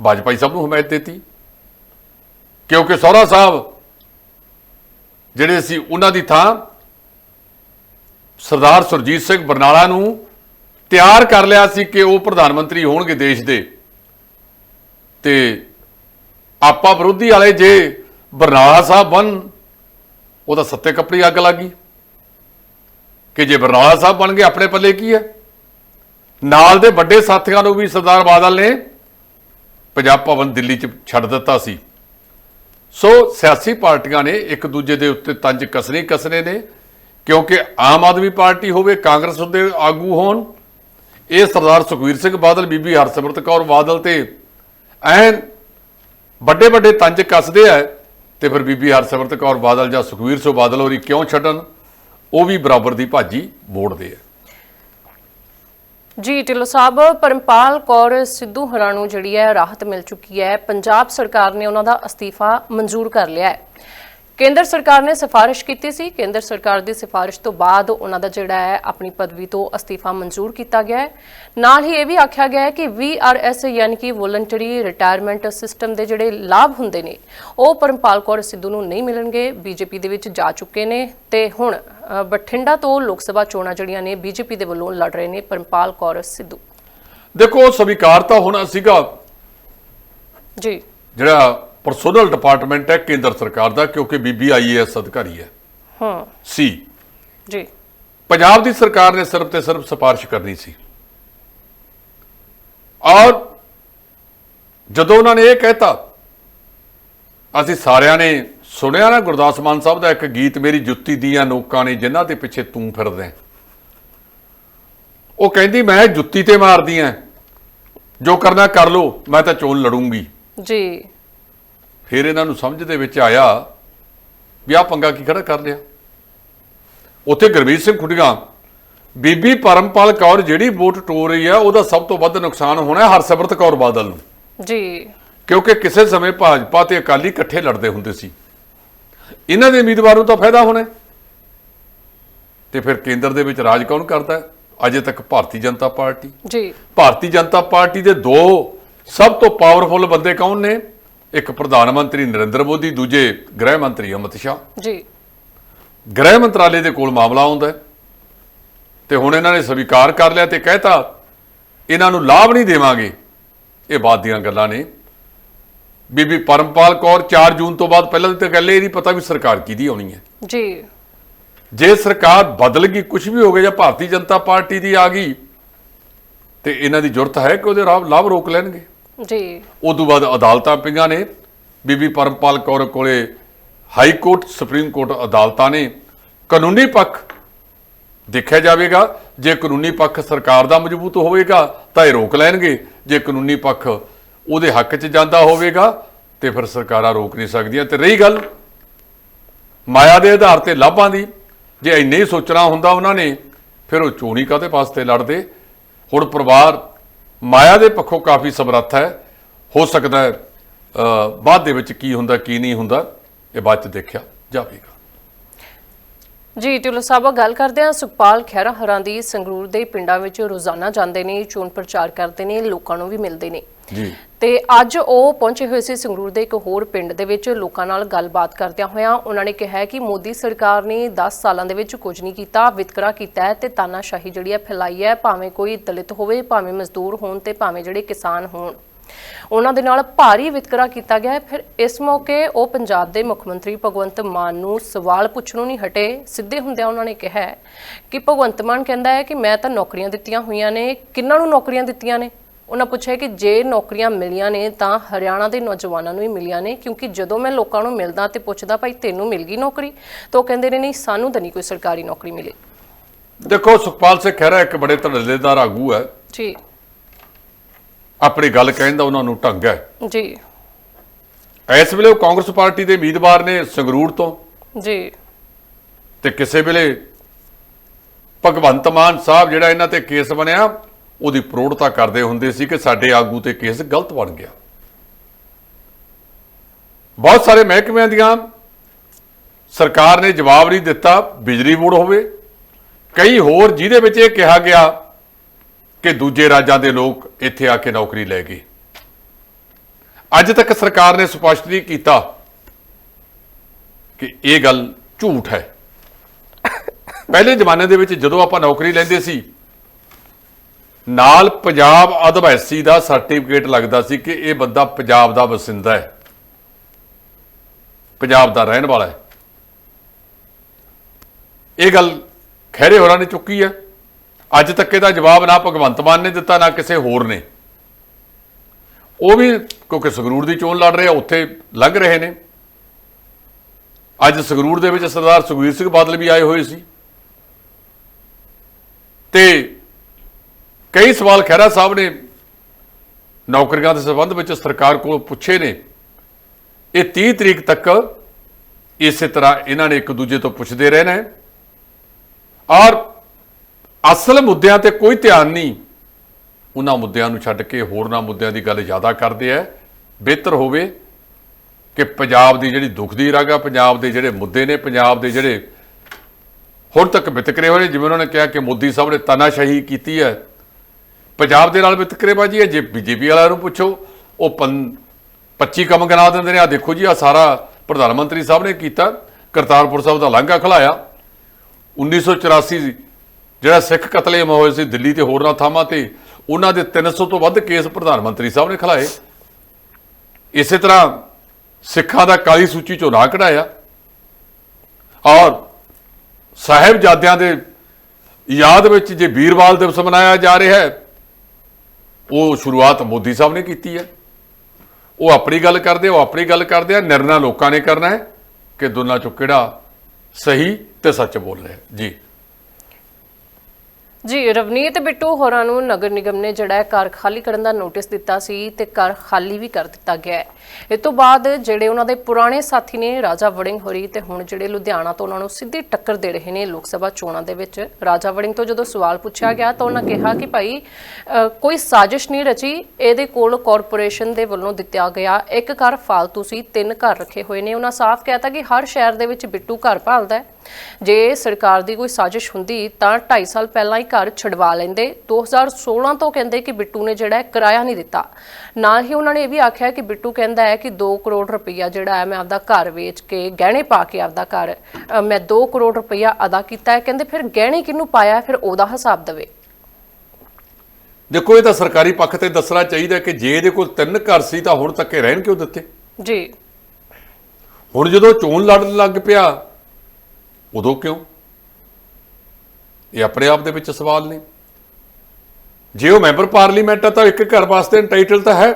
ਵਾਜਪਾਈ ਸਾਹਿਬ ਨੂੰ ਹਮਾਇਤ ਦਿੱਤੀ। ਕਿਉਂਕਿ ਸਹੁਰਾ ਸਾਹਿਬ ਜਿਹੜੇ ਸੀ ਉਹਨਾਂ ਦੀ ਥਾਂ ਸਰਦਾਰ ਸੁਰਜੀਤ ਸਿੰਘ ਬਰਨਾਲਾ ਨੂੰ ਤਿਆਰ ਕਰ ਲਿਆ ਸੀ ਕਿ ਉਹ ਪ੍ਰਧਾਨ ਮੰਤਰੀ ਹੋਣਗੇ ਦੇਸ਼ ਦੇ। ਤੇ ਆਪਾ ਵਿਰੋਧੀ ਵਾਲੇ ਜੇ ਬਰਨਾਲਾ ਸਾਹਿਬ ਬਣ, ਉਹਦਾ ਸੱਤੇ ਕੱਪੜੀ ਅੱਗ ਲੱਗੀ ਕਿ ਜੇ ਬਰਨਾਲਾ ਸਾਹਿਬ ਬਣ ਗਏ, ਆਪਣੇ ਪੱਲੇ ਕੀ ਹੈ? ਨਾਲ ਦੇ ਵੱਡੇ ਸਾਥੀਆਂ ਨੂੰ ਵੀ ਸਰਦਾਰ ਬਾਦਲ ਨੇ ਪੰਜਾਬ ਭਵਨ ਦਿੱਲੀ 'ਚ ਛੱਡ ਦਿੱਤਾ ਸੀ। ਸੋ ਸਿਆਸੀ ਪਾਰਟੀਆਂ ਨੇ ਇੱਕ ਦੂਜੇ ਦੇ ਉੱਤੇ ਤੰਜ ਕਸਣੇ ਕਸਣੇ ਨੇ, ਕਿਉਂਕਿ ਆਮ ਆਦਮੀ ਪਾਰਟੀ ਹੋਵੇ, ਕਾਂਗਰਸ ਦੇ ਆਗੂ ਹੋਣ, ਇਹ ਸਰਦਾਰ ਸੁਖਵੀਰ ਸਿੰਘ ਬਾਦਲ, ਬੀਬੀ ਹਰਸਿਮਰਤ ਕੌਰ ਬਾਦਲ ਤੇ ਐਨ ਵੱਡੇ ਵੱਡੇ ਤੰਜ ਕੱਸਦੇ ਆ ਤੇ ਫਿਰ ਬੀਬੀ ਹਰਸਿਮਰਤ ਕੌਰ ਬਾਦਲ ਜਾਂ ਸੁਖਵੀਰ ਸਿੰਘ ਬਾਦਲ ਹੋਰੀ ਕਿਉਂ ਛੱਡਣ? ਉਹ ਵੀ ਬਰਾਬਰ ਦੀ ਭਾਜੀ ਮੋੜਦੇ ਆ। ਜੀ, ਢਿੱਲੋਂ ਸਾਹਿਬ, ਪਰਮਪਾਲ ਕੌਰ ਸਿੱਧੂ ਹਰਾਂ ਨੂੰ ਜਿਹੜੀ ਹੈ ਰਾਹਤ ਮਿਲ ਚੁੱਕੀ ਹੈ। ਪੰਜਾਬ ਸਰਕਾਰ ਨੇ ਉਹਨਾਂ ਦਾ ਅਸਤੀਫਾ ਮਨਜ਼ੂਰ ਕਰ ਲਿਆ ਹੈ। ਕੇਂਦਰ ਸਰਕਾਰ ਨੇ ਸਿਫਾਰਿਸ਼ ਕੀਤੀ ਸੀ। ਕੇਂਦਰ ਸਰਕਾਰ ਦੀ ਸਿਫਾਰਿਸ਼ ਤੋਂ ਬਾਅਦ ਉਹਨਾਂ ਦਾ ਜਿਹੜਾ ਹੈ ਆਪਣੀ ਪਦਵੀ ਤੋਂ ਅਸਤੀਫਾ ਮਨਜ਼ੂਰ ਕੀਤਾ ਗਿਆ ਹੈ। ਨਾਲ ਹੀ ਇਹ ਵੀ ਆਖਿਆ ਗਿਆ ਹੈ ਕਿ VRS ਯਾਨੀ ਕਿ ਵੋਲੰਟਰੀ ਰਿਟਾਇਰਮੈਂਟ ਸਿਸਟਮ ਦੇ ਜਿਹੜੇ ਲਾਭ ਹੁੰਦੇ ਨੇ ਉਹ ਪਰਮਪਾਲ ਕੌਰ ਸਿੱਧੂ ਨੂੰ ਨਹੀਂ ਮਿਲਣਗੇ। ਬੀਜੇਪੀ ਦੇ ਵਿੱਚ ਜਾ ਚੁੱਕੇ ਨੇ ਤੇ ਹੁਣ ਬਠਿੰਡਾ ਤੋਂ ਲੋਕ ਸਭਾ ਚੋਣਾਂ ਜਿਹੜੀਆਂ ਨੇ ਬੀਜੇਪੀ ਦੇ ਵੱਲੋਂ ਲੜ ਰਹੇ ਨੇ ਪਰਮਪਾਲ ਕੌਰ ਸਿੱਧੂ। ਦੇਖੋ ਸਵੀਕਾਰ ਤਾਂ ਹੋਣਾ ਸੀਗਾ। ਜੀ। ਜਿਹੜਾ ਪਰਸਨਲ ਡਿਪਾਰਟਮੈਂਟ ਹੈ ਕੇਂਦਰ ਸਰਕਾਰ ਦਾ ਕਿਉਂਕਿ ਬੀਬੀ ਆਈਏਐਸ ਅਧਿਕਾਰੀ ਹੈ। ਹਾਂ। ਸੀ ਜੀ। ਪੰਜਾਬ ਦੀ ਸਰਕਾਰ ਨੇ ਸਿਰਫ ਤੇ ਸਿਰਫ ਸਿਫਾਰਿਸ਼ ਕਰਨੀ ਸੀ। ਔਰ ਜਦੋਂ ਉਹਨਾਂ ਨੇ ਇਹ ਕਹਿਤਾ ਅਸੀਂ ਸਾਰਿਆਂ ਨੇ ਸੁਣਿਆ ਨਾ ਗੁਰਦਾਸ ਮਾਨ ਸਾਹਿਬ ਦਾ ਇੱਕ ਗੀਤ ਮੇਰੀ ਜੁੱਤੀ ਦੀਆਂ ਨੋਕਾਂ ਨੇ ਜਿਨ੍ਹਾਂ ਦੇ ਪਿੱਛੇ ਤੂੰ ਫਿਰਦਾ। ਉਹ ਕਹਿੰਦੀ ਮੈਂ ਜੁੱਤੀ ਤੇ ਮਾਰਦੀ ਆ ਜੋ ਕਰਨਾ ਕਰ ਲੋ ਮੈਂ ਤਾਂ ਚੋਣ ਲੜੂੰਗੀ। ਜੀ। ਫਿਰ ਇਹਨਾਂ ਨੂੰ ਸਮਝ ਦੇ ਵਿੱਚ ਆਇਆ ਵੀ ਆਹ ਪੰਗਾ ਕੀ ਖੜਾ ਕਰ ਲਿਆ। ਉੱਥੇ ਗੁਰਮੀਤ ਸਿੰਘ ਖੁੱਡੀਆਂ ਬੀਬੀ ਪਰਮਪਾਲ ਕੌਰ ਜਿਹੜੀ ਵੋਟ ਟੋ ਰਹੀ ਆ ਉਹਦਾ ਸਭ ਤੋਂ ਵੱਧ ਨੁਕਸਾਨ ਹੋਣਾ ਹੈ ਹਰਸਿਮਰਤ ਕੌਰ ਬਾਦਲ ਨੂੰ। ਜੀ। ਕਿਉਂਕਿ ਕਿਸੇ ਸਮੇਂ ਭਾਜਪਾ ਤੇ ਅਕਾਲੀ ਇਕੱਠੇ ਲੜਦੇ ਹੁੰਦੇ ਸੀ। ਇਹਨਾਂ ਦੇ ਉਮੀਦਵਾਰ ਨੂੰ ਤਾਂ ਫਾਇਦਾ ਹੋਣਾ ਹੈ। ਤੇ ਫਿਰ ਕੇਂਦਰ ਦੇ ਵਿੱਚ ਰਾਜ ਕੌਣ ਕਰਦਾ ਹੈ? ਅਜੇ ਤੱਕ ਭਾਰਤੀ ਜਨਤਾ ਪਾਰਟੀ। ਜੀ। ਭਾਰਤੀ ਜਨਤਾ ਪਾਰਟੀ ਦੇ ਦੋ ਸਭ ਤੋਂ ਪਾਵਰਫੁਲ ਬੰਦੇ ਕੌਣ ਨੇ? ਇੱਕ ਪ੍ਰਧਾਨ ਮੰਤਰੀ ਨਰਿੰਦਰ ਮੋਦੀ ਦੂਜੇ ਗ੍ਰਹਿ ਮੰਤਰੀ ਅਮਿਤ ਸ਼ਾਹ। ਜੀ। ਗ੍ਰਹਿ ਮੰਤਰਾਲੇ ਦੇ ਕੋਲ ਮਾਮਲਾ ਆਉਂਦਾ। ਤੇ ਹੁਣ ਇਹਨਾਂ ਨੇ ਸਵੀਕਾਰ ਕਰ ਲਿਆ ਤੇ ਕਹਿਤਾ ਇਹਨਾਂ ਨੂੰ ਲਾਭ ਨਹੀਂ ਦੇਵਾਂਗੇ। ਇਹ ਬਾਤ ਦੀਆਂ ਗੱਲਾਂ ਨੇ। ਬੀਬੀ ਪਰਮਪਾਲ ਕੌਰ 4 ਜੂਨ ਤੋਂ ਬਾਅਦ ਪਹਿਲਾਂ ਤਾਂ ਗੱਲ ਇਹ ਨਹੀਂ ਪਤਾ ਵੀ ਸਰਕਾਰ ਕਿਹਦੀ ਆਉਣੀ ਹੈ। ਜੀ। ਜੇ ਸਰਕਾਰ ਬਦਲ ਗਈ ਕੁਝ ਵੀ ਹੋ ਗਿਆ ਜਾਂ ਭਾਰਤੀ ਜਨਤਾ ਪਾਰਟੀ ਦੀ ਆ ਗਈ ਤੇ ਇਹਨਾਂ ਦੀ ਜ਼ਰੂਰਤ ਹੈ ਕਿ ਉਹਦੇ ਲਾਭ ਰੋਕ ਲੈਣਗੇ? ਜੀ। ਉਦੋਂ ਬਾਅਦ ਅਦਾਲਤਾਂ ਪਈਆਂ ਨੇ। ਬੀਬੀ ਪਰਮਪਾਲ ਕੌਰ ਕੋਲੇ ਹਾਈ ਕੋਰਟ, ਸੁਪਰੀਮ ਕੋਰਟ ਅਦਾਲਤਾਂ ਨੇ। ਕਾਨੂੰਨੀ ਪੱਖ ਦੇਖਿਆ ਜਾਵੇਗਾ। ਜੇ ਕਾਨੂੰਨੀ ਪੱਖ ਸਰਕਾਰ ਦਾ ਮਜ਼ਬੂਤ ਹੋਵੇਗਾ, ਤਾਂ ਇਹ ਰੋਕ ਲੈਣਗੇ। ਜੇ ਕਾਨੂੰਨੀ ਪੱਖ ਉਹਦੇ ਹੱਕ 'ਚ ਜਾਂਦਾ ਹੋਵੇਗਾ, ਤੇ ਫਿਰ ਸਰਕਾਰਾਂ ਰੋਕ ਨਹੀਂ ਸਕਦੀਆਂ। ਤੇ ਰਹੀ ਗੱਲ ਮਾਇਆ ਦੇ ਆਧਾਰ ਤੇ ਲਾਭਾਂ ਦੀ। ਜੇ ਇੰਨੇ ਹੀ ਸੋਚਣਾ ਹੁੰਦਾ ਉਹਨਾਂ ਨੇ, ਫਿਰ ਉਹ ਚੋਣੀ ਕਾਦੇ ਵਾਸਤੇ ਲੜਦੇ? ਹੁਣ ਪਰਿਵਾਰ ਮਾਇਆ ਦੇ ਪੱਖੋਂ ਕਾਫੀ ਸਮਰੱਥ ਹੈ। ਹੋ ਸਕਦਾ ਹੈ ਬਾਅਦ ਦੇ ਵਿੱਚ ਕੀ ਹੁੰਦਾ, ਕੀ ਨਹੀਂ ਹੁੰਦਾ, ਇਹ ਬਾਅਦ ਚ ਦੇਖਿਆ ਜਾਵੇਗਾ। ਜੀ ਟਿਲੋ ਸਾਹਿਬ ਗੱਲ ਕਰਦੇ ਹਾਂ। ਸੁਖਪਾਲ ਖਹਿਰਾ ਹਰਾਂ ਦੀ ਸੰਗਰੂਰ ਦੇ ਪਿੰਡਾਂ ਵਿੱਚ ਰੋਜ਼ਾਨਾ ਜਾਂਦੇ ਨੇ ਚੋਣ ਪ੍ਰਚਾਰ ਕਰਦੇ ਨੇ ਲੋਕਾਂ ਨੂੰ ਵੀ ਮਿਲਦੇ ਨੇ। ਜੀ। ਤੇ ਅੱਜ ਉਹ ਪਹੁੰਚੇ ਹੋਏ ਸੀ ਸੰਗਰੂਰ ਦੇ ਇੱਕ ਹੋਰ ਪਿੰਡ ਦੇ ਵਿੱਚ ਲੋਕਾਂ ਨਾਲ ਗੱਲਬਾਤ ਕਰਦਿਆਂ ਹੋਇਆਂ ਉਹਨਾਂ ਨੇ ਕਿਹਾ ਕਿ ਮੋਦੀ ਸਰਕਾਰ ਨੇ 10 ਸਾਲਾਂ ਦੇ ਵਿੱਚ ਕੁਝ ਨਹੀਂ ਕੀਤਾ ਵਿਤਕਰਾ ਕੀਤਾ ਹੈ ਤੇ ਤਾਨਾਸ਼ਾਹੀ ਜਿਹੜੀ ਹੈ ਫੈਲਾਈ ਹੈ ਭਾਵੇਂ ਕੋਈ ਦਲਿਤ ਹੋਵੇ ਭਾਵੇਂ ਮਜ਼ਦੂਰ ਹੋਣ ਤੇ ਭਾਵੇਂ ਜਿਹੜੇ ਕਿਸਾਨ ਹੋਣ। ਉਹਨਾਂ ਦੇ ਨਾਲ ਭਾਰੀ ਵਿਤਕਰਾ ਕੀਤਾ ਗਿਆ ਫਿਰ ਇਸ ਮੌਕੇ ਉਹ ਪੰਜਾਬ ਦੇ ਮੁੱਖ ਮੰਤਰੀ ਭਗਵੰਤ ਮਾਨ ਨੂੰ ਸਵਾਲ ਪੁੱਛਣੋਂ ਨਹੀਂ ਹਟੇ। ਸਿੱਧੇ ਹੁੰਦਿਆਂ ਉਹਨਾਂ ਨੇ ਕਿਹਾ ਕਿ ਭਗਵੰਤ ਮਾਨ ਕਹਿੰਦਾ ਹੈ ਕਿ ਮੈਂ ਤਾਂ ਨੌਕਰੀਆਂ ਦਿੱਤੀਆਂ ਹੋਈਆਂ ਨੇ। ਕਿੰਨਾਂ ਨੂੰ ਨੌਕਰੀਆਂ ਦਿੱਤੀਆਂ ਨੇ? ਉਹਨਾਂ ਪੁੱਛਿਆ ਕਿ ਜੇ ਨੌਕਰੀਆਂ ਮਿਲੀਆਂ ਨੇ ਤਾਂ ਹਰਿਆਣਾ ਦੇ ਨੌਜਵਾਨਾਂ ਨੂੰ ਹੀ ਮਿਲੀਆਂ ਨੇ ਕਿਉਂਕਿ ਜਦੋਂ ਮੈਂ ਲੋਕਾਂ ਨੂੰ ਮਿਲਦਾ ਤੇ ਪੁੱਛਦਾ ਭਾਈ ਤੈਨੂੰ ਮਿਲ ਗਈ ਨੌਕਰੀ? ਤਾਂ ਉਹ ਕਹਿੰਦੇ ਨੇ ਨਹੀਂ ਸਾਨੂੰ ਤਾਂ ਨਹੀਂ ਕੋਈ ਸਰਕਾਰੀ ਨੌਕਰੀ ਮਿਲੀ। ਦੇਖੋ ਸੁਖਪਾਲ ਸਿੰਘ ਖਹਿਰਾ ਇੱਕ ਬੜੇ ਧੜੱਲੇਦਾਰ ਆਗੂ ਹੈ। ਜੀ। ਆਪਣੀ ਗੱਲ ਕਹਿਣ ਦਾ ਉਹਨਾਂ ਨੂੰ ਢੰਗ ਹੈ। ਜੀ। ਇਸ ਵੇਲੇ ਉਹ ਕਾਂਗਰਸ ਪਾਰਟੀ ਦੇ ਉਮੀਦਵਾਰ ਨੇ ਸੰਗਰੂਰ ਤੋਂ। ਜੀ। ਤੇ ਕਿਸੇ ਵੇਲੇ ਭਗਵੰਤ ਮਾਨ ਸਾਹਿਬ ਜਿਹੜਾ ਇਹਨਾਂ ਤੇ ਕੇਸ ਬਣਿਆ ਉਹਦੀ ਪ੍ਰੋੜਤਾ ਕਰਦੇ ਹੁੰਦੇ ਸੀ ਕਿ ਸਾਡੇ ਆਗੂ ਤੇ ਕੇਸ ਗਲਤ ਬਣ ਗਿਆ। ਬਹੁਤ ਸਾਰੇ ਮਹਿਕਮਿਆਂ ਦੀਆਂ ਸਰਕਾਰ ਨੇ ਜਵਾਬ ਨਹੀਂ ਦਿੱਤਾ ਬਿਜਲੀ ਬੋਰਡ ਹੋਵੇ। ਕਈ ਹੋਰ ਜਿਹਦੇ ਵਿੱਚ ਇਹ ਕਿਹਾ ਗਿਆ ਕਿ ਦੂਜੇ ਰਾਜਾਂ ਦੇ ਲੋਕ ਇੱਥੇ ਆ ਕੇ ਨੌਕਰੀ ਲੈ ਗਏ ਅੱਜ ਤੱਕ ਸਰਕਾਰ ਨੇ ਸਪਸ਼ਟ ਨਹੀਂ ਕੀਤਾ ਕਿ ਇਹ ਗੱਲ ਝੂਠ ਹੈ। ਪਹਿਲੇ ਜ਼ਮਾਨੇ ਦੇ ਵਿੱਚ ਜਦੋਂ ਆਪਾਂ ਨੌਕਰੀ ਲੈਂਦੇ ਸੀ, ਨਾਲ ਪੰਜਾਬ ਅਧਵੈਸੀ ਦਾ ਸਰਟੀਫਿਕੇਟ ਲੱਗਦਾ ਸੀ ਕਿ ਇਹ ਬੰਦਾ ਪੰਜਾਬ ਦਾ ਵਸਿੰਦਾ ਹੈ। ਪੰਜਾਬ ਦਾ ਰਹਿਣ ਵਾਲਾ ਹੈ। ਇਹ ਗੱਲ ਖਹਿਰੇ ਹੋਰਾਂ ਨੇ ਚੁੱਕੀ ਹੈ। ਅੱਜ ਤੱਕ ਇਹਦਾ ਜਵਾਬ ਨਾ ਭਗਵੰਤ ਮਾਨ ਨੇ ਦਿੱਤਾ, ਨਾ ਕਿਸੇ ਹੋਰ ਨੇ। ਉਹ ਵੀ ਕਿਉਂਕਿ ਸੰਗਰੂਰ ਦੀ ਚੋਣ ਲੜ ਰਹੇ ਆ, ਉੱਥੇ ਲੰਘ ਰਹੇ ਨੇ। ਅੱਜ ਸੰਗਰੂਰ ਦੇ ਵਿੱਚ ਸਰਦਾਰ ਸੁਖਬੀਰ ਸਿੰਘ ਬਾਦਲ ਵੀ ਆਏ ਹੋਏ ਸੀ। ਤੇ ਕਈ ਸਵਾਲ ਖਹਿਰਾ ਸਾਹਿਬ ਨੇ ਨੌਕਰੀਆਂ ਦੇ ਸੰਬੰਧ ਵਿੱਚ ਸਰਕਾਰ ਕੋਲ ਪੁੱਛੇ ਨੇ। ਇਹ 30 ਤਰੀਕ ਤੱਕ ਇਸੇ ਤਰ੍ਹਾਂ ਇਹਨਾਂ ਨੇ ਇੱਕ ਦੂਜੇ ਤੋਂ ਪੁੱਛਦੇ ਰਹਿਣਾ ਹੈ। ਔਰ ਅਸਲ ਮੁੱਦਿਆਂ ਤੇ ਕੋਈ ਧਿਆਨ ਨਹੀਂ। ਉਹਨਾਂ ਮੁੱਦਿਆਂ ਨੂੰ ਛੱਡ ਕੇ ਹੋਰਨਾਂ ਮੁੱਦਿਆਂ ਦੀ ਗੱਲ ਜ਼ਿਆਦਾ ਕਰਦੇ ਆ ਬਿਹਤਰ ਹੋਵੇ ਕਿ ਪੰਜਾਬ ਦੀ ਜਿਹੜੀ ਦੁੱਖ ਦੀ ਰਾਗਾ ਪੰਜਾਬ ਦੇ ਜਿਹੜੇ ਮੁੱਦੇ ਨੇ, ਪੰਜਾਬ ਦੇ ਜਿਹੜੇ ਹੁਣ ਤੱਕ ਵਿਤਕਰੇ ਹੋਏ ਨੇ, ਜਿਵੇਂ ਉਹਨਾਂ ਨੇ ਕਿਹਾ ਕਿ ਮੋਦੀ ਸਾਹਿਬ ਨੇ ਤਾਨਾਸ਼ਾਹੀ ਕੀਤੀ ਹੈ ਪੰਜਾਬ ਦੇ ਨਾਲ ਵਿਤਕਰੇਬਾਜੀ ਹੈ ਜੇ ਬੀਜੇਪੀ ਵਾਲਿਆਂ ਨੂੰ ਪੁੱਛੋ, ਉਹ ਪੰ- 25 ਕੰਮ ਗਿਣਾ ਦਿੰਦੇ ਨੇ। ਆ ਦੇਖੋ ਜੀ ਆ ਸਾਰਾ ਪ੍ਰਧਾਨ ਮੰਤਰੀ ਸਾਹਿਬ ਨੇ ਕੀਤਾ। ਕਰਤਾਰਪੁਰ ਸਾਹਿਬ ਦਾ ਲਾਂਘਾ ਖਲਾਇਆ। 1984 ਜਿਹੜਾ ਸਿੱਖ ਕਤਲੇਆਮ ਹੋਏ ਸੀ ਦਿੱਲੀ ਤੇ ਹੋਰਨਾਂ ਥਾਵਾਂ ਤੇ, ਉਹਨਾਂ ਦੇ 300 ਤੋਂ ਵੱਧ ਕੇਸ ਪ੍ਰਧਾਨ ਮੰਤਰੀ ਸਾਹਿਬ ਨੇ ਖਲਾਏ। ਇਸੇ ਤਰ੍ਹਾਂ ਸਿੱਖਾਂ ਦਾ ਕਾਲੀ ਸੂਚੀ ਚੋਂ ਨਾ ਕਢਾਇਆ। ਔਰ ਸਾਹਿਬਜ਼ਾਦਿਆਂ ਦੇ ਯਾਦ ਵਿੱਚ ਜੇ ਵੀਰਵਾਲ ਦਿਵਸ ਮਨਾਇਆ ਜਾ ਰਿਹਾ ਹੈ, ਉਹ ਸ਼ੁਰੂਆਤ ਮੋਦੀ ਸਾਹਿਬ ਨੇ ਕੀਤੀ ਹੈ। ਉਹ ਆਪਣੀ ਗੱਲ ਕਰਦੇ, ਉਹ ਆਪਣੀ ਗੱਲ ਕਰਦੇ ਆ, ਨਿਰਣਾ ਲੋਕਾਂ ਨੇ ਕਰਨਾ ਹੈ ਕਿ ਦੋਨਾਂ ਚੋਂ ਕਿਹੜਾ ਸਹੀ ਤੇ ਸੱਚ ਬੋਲ ਰਿਹਾ ਜੀ। ਜੀ, ਰਵਨੀਤ ਬਿੱਟੂ ਹੋਰਾਂ ਨੂੰ ਨਗਰ ਨਿਗਮ ਨੇ ਜਿਹੜਾ ਹੈ ਘਰ ਖਾਲੀ ਕਰਨ ਦਾ ਨੋਟਿਸ ਦਿੱਤਾ ਸੀ ਤੇ ਘਰ ਖਾਲੀ ਵੀ ਕਰ ਦਿੱਤਾ ਗਿਆ ਹੈ। ਇਹ ਤੋਂ ਬਾਅਦ ਜਿਹੜੇ ਉਹਨਾਂ ਦੇ ਪੁਰਾਣੇ ਸਾਥੀ ਨੇ, ਰਾਜਾ ਵੜਿੰਗ ਹੋਰੀ ਤੇ ਹੁਣ ਜਿਹੜੇ ਲੁਧਿਆਣਾ ਤੋਂ ਉਹਨਾਂ ਨੂੰ ਸਿੱਧੀ ਟੱਕਰ ਦੇ ਰਹੇ ਨੇ ਲੋਕ ਸਭਾ ਚੋਣਾਂ ਦੇ ਵਿੱਚ। ਰਾਜਾ ਵੜਿੰਗ ਤੋਂ ਜਦੋਂ ਸਵਾਲ ਪੁੱਛਿਆ ਗਿਆ ਤਾਂ ਉਹਨਾਂ ਕਿਹਾ ਕਿ ਭਾਈ ਕੋਈ ਸਾਜ਼ਿਸ਼ ਨਹੀਂ ਰਚੀ, ਇਹਦੇ ਕੋਲ ਕਾਰਪੋਰੇਸ਼ਨ ਦੇ ਵੱਲੋਂ ਦਿੱਤਾ ਗਿਆ ਇੱਕ ਘਰ ਫਾਲਤੂ ਸੀ, ਤਿੰਨ ਘਰ ਰੱਖੇ ਹੋਏ ਨੇ। ਉਹਨਾਂ ਸਾਫ਼ ਕਹਿਤਾ ਕਿ ਹਰ ਸ਼ਹਿਰ ਦੇ ਵਿੱਚ ਬਿੱਟੂ ਘਰ ਭਾਲਦਾ ਹੈ। ਜੇ ਸਰਕਾਰ ਦੀ ਕੋਈ ਸਾਜ਼ਿਸ਼ ਹੁੰਦੀ ਤਾਂ 2.5 ਸਾਲ ਪਹਿਲਾਂ ਹੀ ਘਰ ਛਡਵਾ ਲੈਂਦੇ। 2016 ਤੋਂ ਕਹਿੰਦੇ ਕਿ ਬਿੱਟੂ ਨੇ ਜਿਹੜਾ ਕਿਰਾਇਆ ਨਹੀਂ ਦਿੱਤਾ। ਨਾਲ ਹੀ ਉਹਨਾਂ ਨੇ ਇਹ ਵੀ ਆਖਿਆ ਕਿ ਬਿੱਟੂ ਕਹਿੰਦਾ ਹੈ ਕਿ 2 ਕਰੋੜ ਰੁਪਈਆ ਜਿਹੜਾ ਹੈ ਮੈਂ ਆਪਦਾ ਘਰ ਵੇਚ ਕੇ ਗਹਿਣੇ ਪਾ ਕੇ ਆਪਦਾ ਘਰ ਮੈਂ 2 ਕਰੋੜ ਰੁਪਈਆ ਅਦਾ ਕੀਤਾ ਹੈ। ਕਹਿੰਦੇ ਫਿਰ ਗਹਿਣੇ ਕਿਹਨੂੰ ਪਾਇਆ ਫਿਰ ਉਹਦਾ ਹਿਸਾਬ ਦੇਵੇ। ਦੇਖੋ ਇਹ ਤਾਂ ਸਰਕਾਰੀ ਪੱਖ ਤੇ ਦੱਸਣਾ ਚਾਹੀਦਾ ਕਿ ਜੇ ਇਹਦੇ ਕੋਲ ਤਿੰਨ ਘਰ ਸੀ ਤਾਂ ਹੁਣ ਤੱਕ ਇਹ ਰਹਿਣ ਕਿਉਂ ਦਿੱਤੇ? ਜੀ। ਹੁਣ ਜਦੋਂ ਚੋਣ ਲੜਨ ਲੱਗ ਪਿਆ ਉਦੋਂ ਕਿਉਂ? ਇਹ ਆਪਣੇ ਆਪ ਦੇ ਵਿੱਚ ਸਵਾਲ ਨੇ। ਜੇ ਉਹ ਮੈਂਬਰ ਪਾਰਲੀਮੈਂਟ ਆ ਤਾਂ ਇੱਕ ਘਰ ਵਾਸਤੇ ਇੰਟਾਈਟਲ ਤਾਂ ਹੈ।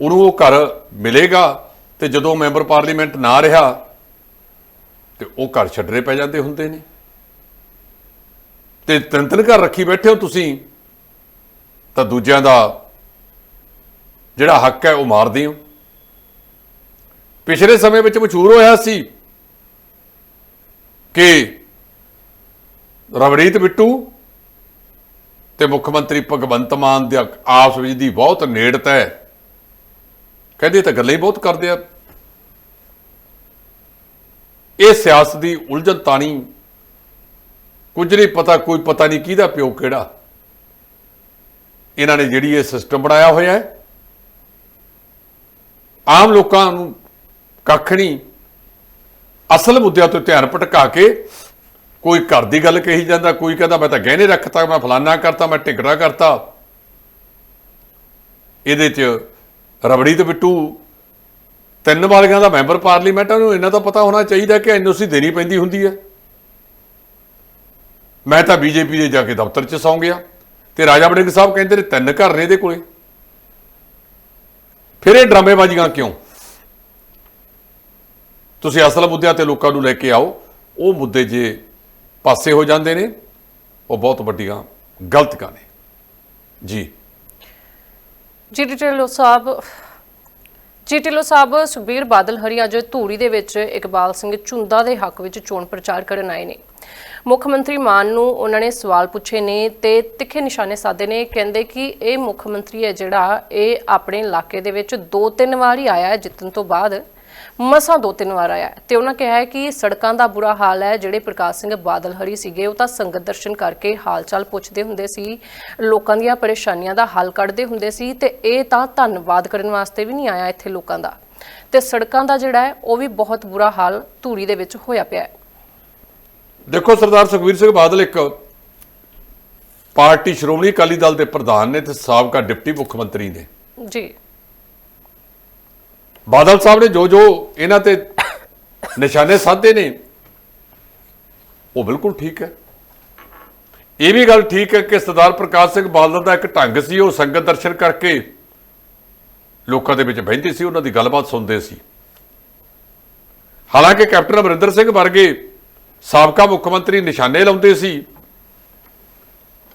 ਉਹਨੂੰ ਉਹ ਘਰ ਮਿਲੇਗਾ ਤੇ ਜਦੋਂ ਮੈਂਬਰ ਪਾਰਲੀਮੈਂਟ ਨਾ ਰਿਹਾ, ਤੇ ਉਹ ਘਰ ਛੱਡਰੇ ਪੈ ਜਾਂਦੇ ਹੁੰਦੇ ਨੇ। ਤੇ ਤਿੰਨ ਤਿੰਨ ਘਰ ਰੱਖੀ ਬੈਠੇ ਹੋ ਤੁਸੀਂ, ਤਾਂ ਦੂਜਿਆਂ ਦਾ ਜਿਹੜਾ ਹੱਕ ਹੈ ਉਹ ਮਾਰਦੇ ਹੋ। ਪਿਛਲੇ ਸਮੇਂ ਵਿੱਚ ਮਸ਼ਹੂਰ ਹੋਇਆ ਸੀ ਕਿ? ਰਵਨੀਤ ਬਿੱਟੂ ਤੇ ਮੁੱਖ ਮੰਤਰੀ ਭਗਵੰਤ ਮਾਨ ਦੇ ਆਪਸ ਵਿੱਚ ਦੀ ਬਹੁਤ ਨੇੜਤਾ ਹੈ। ਕਹਿੰਦੇ ਤਾਂ ਗੱਲਾਂ ਹੀ ਬਹੁਤ ਕਰਦੇ ਆ। ਇਹ ਸਿਆਸਤ ਦੀ ਉਲਝਣ ਤਾਣੀ ਕੁਝ ਨਹੀਂ ਪਤਾ, ਕੋਈ ਪਤਾ ਨਹੀਂ ਕਿਹਦਾ ਪਿਓ ਕਿਹੜਾ। ਇਹਨਾਂ ਨੇ ਜਿਹੜੀ ਇਹ ਸਿਸਟਮ ਬਣਾਇਆ ਹੋਇਆ ਹੈ। ਆਮ ਲੋਕਾਂ ਨੂੰ ਕੱਖ ਨਹੀਂ ਅਸਲ ਮੁੱਦਿਆਂ ਤੋਂ ਧਿਆਨ ਭਟਕਾ ਕੇ ਕੋਈ ਘਰ ਦੀ ਗੱਲ ਕਹੀ ਜਾਂਦਾ, ਕੋਈ ਕਹਿੰਦਾ, ਮੈਂ ਤਾਂ ਗਹਿਣੇ ਰੱਖਤਾ, ਮੈਂ ਫਲਾਨਾ ਕਰਤਾ, ਮੈਂ ਟਿਕੜਾ ਕਰਤਾ। ਇਹਦੇ ਚ ਰਬੜੀ ਤੇ ਬਿੱਟੂ, ਤਿੰਨ ਵਾਲੀਆਂ ਦਾ ਮੈਂਬਰ ਪਾਰਲੀਮੈਂਟ ਨੂੰ ਇਹਨਾਂ ਦਾ ਪਤਾ ਹੋਣਾ ਚਾਹੀਦਾ ਕਿ ਐਨਓਸੀ ਦੇਣੀ ਪੈਂਦੀ ਹੁੰਦੀ ਹੈ। ਮੈਂ ਤਾਂ ਬੀਜੇਪੀ ਦੇ ਜਾ ਕੇ ਦਫ਼ਤਰ 'ਚ ਸੌਂ ਗਿਆ ਤੇ ਰਾਜਾ ਬੜਿੰਗ ਸਾਹਿਬ ਕਹਿੰਦੇ ਨੇ ਤਿੰਨ ਘਰ ਨੇ ਇਹਦੇ ਕੋਲੇ। ਫਿਰ ਇਹ ਡਰਾਮੇਬਾਜ਼ੀਆਂ ਕਿਉਂ? ਤੁਸੀਂ ਅਸਲ ਮੁੱਦਿਆਂ ਤੇ ਲੋਕਾਂ ਨੂੰ ਲੈ ਕੇ ਆਓ, ਉਹ ਮੁੱਦੇ ਜੇ ਪਾਸੇ ਹੋ ਜਾਂਦੇ ਨੇ, ਉਹ ਬਹੁਤ ਵੱਡੀਆਂ ਗਲਤੀਆਂ ਨੇ। ਜੀ। ਜੀ, ਡਿਟੇਲ ਸਾਹਿਬ, ਜੀ ਢਿੱਲੋਂ ਸਾਹਿਬ ਸੁਖਬੀਰ ਬਾਦਲ ਹਰੀ ਅੱਜ ਧੂਰੀ ਦੇ ਵਿੱਚ ਇਕਬਾਲ ਸਿੰਘ ਝੁੰਦਾ ਦੇ ਹੱਕ ਵਿੱਚ ਚੋਣ ਪ੍ਰਚਾਰ ਕਰਨ ਆਏ ਨੇ। ਮੁੱਖ ਮੰਤਰੀ ਮਾਨ ਨੂੰ ਉਹਨਾਂ ਨੇ ਸਵਾਲ ਪੁੱਛੇ ਨੇ ਤੇ ਤਿੱਖੇ ਨਿਸ਼ਾਨੇ ਸਾਧੇ ਨੇ, ਕਹਿੰਦੇ ਕਿ ਇਹ ਮੁੱਖ ਮੰਤਰੀ ਹੈ ਜਿਹੜਾ, ਇਹ ਆਪਣੇ ਇਲਾਕੇ ਦੇ ਵਿੱਚ ਦੋ ਤਿੰਨ ਵਾਰ ਹੀ ਆਇਆ ਹੈ ਜਿੱਤਣ ਤੋਂ ਬਾਅਦ। ਮਸਾਂ ਦੋ ਤਿੰਨ ਵਾਰ ਆਇਆ ਤੇ ਉਹਨਾਂ ਕਿਹਾ ਹੈ ਕਿ ਸੜਕਾਂ ਦਾ ਬੁਰਾ ਹਾਲ ਹੈ ਜਿਹੜੇ ਪ੍ਰਕਾਸ਼ ਸਿੰਘ ਬਾਦਲ ਹਰੀ ਸੀਗੇ ਉਹ ਤਾਂ ਸੰਗਤ ਦਰਸ਼ਨ ਕਰਕੇ ਹਾਲ ਚਾਲ ਪੁੱਛਦੇ ਹੁੰਦੇ ਸੀ ਲੋਕਾਂ ਦੀਆਂ ਪਰੇਸ਼ਾਨੀਆਂ ਦਾ ਹੱਲ ਕੱਢਦੇ ਹੁੰਦੇ ਸੀ ਤੇ ਇਹ ਤਾਂ ਧੰਨਵਾਦ ਕਰਨ ਵਾਸਤੇ ਵੀ ਨਹੀਂ ਆਇਆ ਇੱਥੇ ਲੋਕਾਂ ਦਾ। ਤੇ ਸੜਕਾਂ ਦਾ ਜਿਹੜਾ ਹੈ ਉਹ ਵੀ ਬਹੁਤ ਬੁਰਾ ਹਾਲ ਧੂਰੀ ਦੇ ਵਿੱਚ ਹੋਇਆ ਪਿਆ ਹੈ। ਦੇਖੋ ਸਰਦਾਰ ਸੁਖਵੀਰ ਸਿੰਘ ਬਾਦਲ ਇੱਕ ਪਾਰਟੀ ਸ਼੍ਰੋਮਣੀ ਅਕਾਲੀ ਦਲ ਦੇ ਪ੍ਰਧਾਨ ਨੇ ਤੇ ਸਾਬਕਾ ਡਿਪਟੀ ਮੁੱਖ ਮੰਤਰੀ ਨੇ। ਜੀ। ਬਾਦਲ ਸਾਹਿਬ ਨੇ ਜੋ ਜੋ ਇਹਨਾਂ ਤੇ ਨਿਸ਼ਾਨੇ ਸਾਧੇ ਨੇ, ਉਹ ਬਿਲਕੁਲ ਠੀਕ ਹੈ। ਇਹ ਵੀ ਗੱਲ ਠੀਕ ਹੈ ਕਿ ਸਰਦਾਰ ਪ੍ਰਕਾਸ਼ ਸਿੰਘ ਬਾਦਲ ਦਾ ਇੱਕ ਢੰਗ ਸੀ, ਉਹ ਸੰਗਤ ਦਰਸ਼ਨ ਕਰਕੇ ਲੋਕਾਂ ਦੇ ਵਿੱਚ ਬਹਿੰਦੇ ਸੀ, ਉਹਨਾਂ ਦੀ ਗੱਲਬਾਤ ਸੁਣਦੇ ਸੀ। ਹਾਲਾਂਕਿ ਕੈਪਟਨ ਅਮਰਿੰਦਰ ਸਿੰਘ ਵਰਗੇ ਸਾਬਕਾ ਮੁੱਖ ਮੰਤਰੀ ਨਿਸ਼ਾਨੇ ਲਾਉਂਦੇ ਸੀ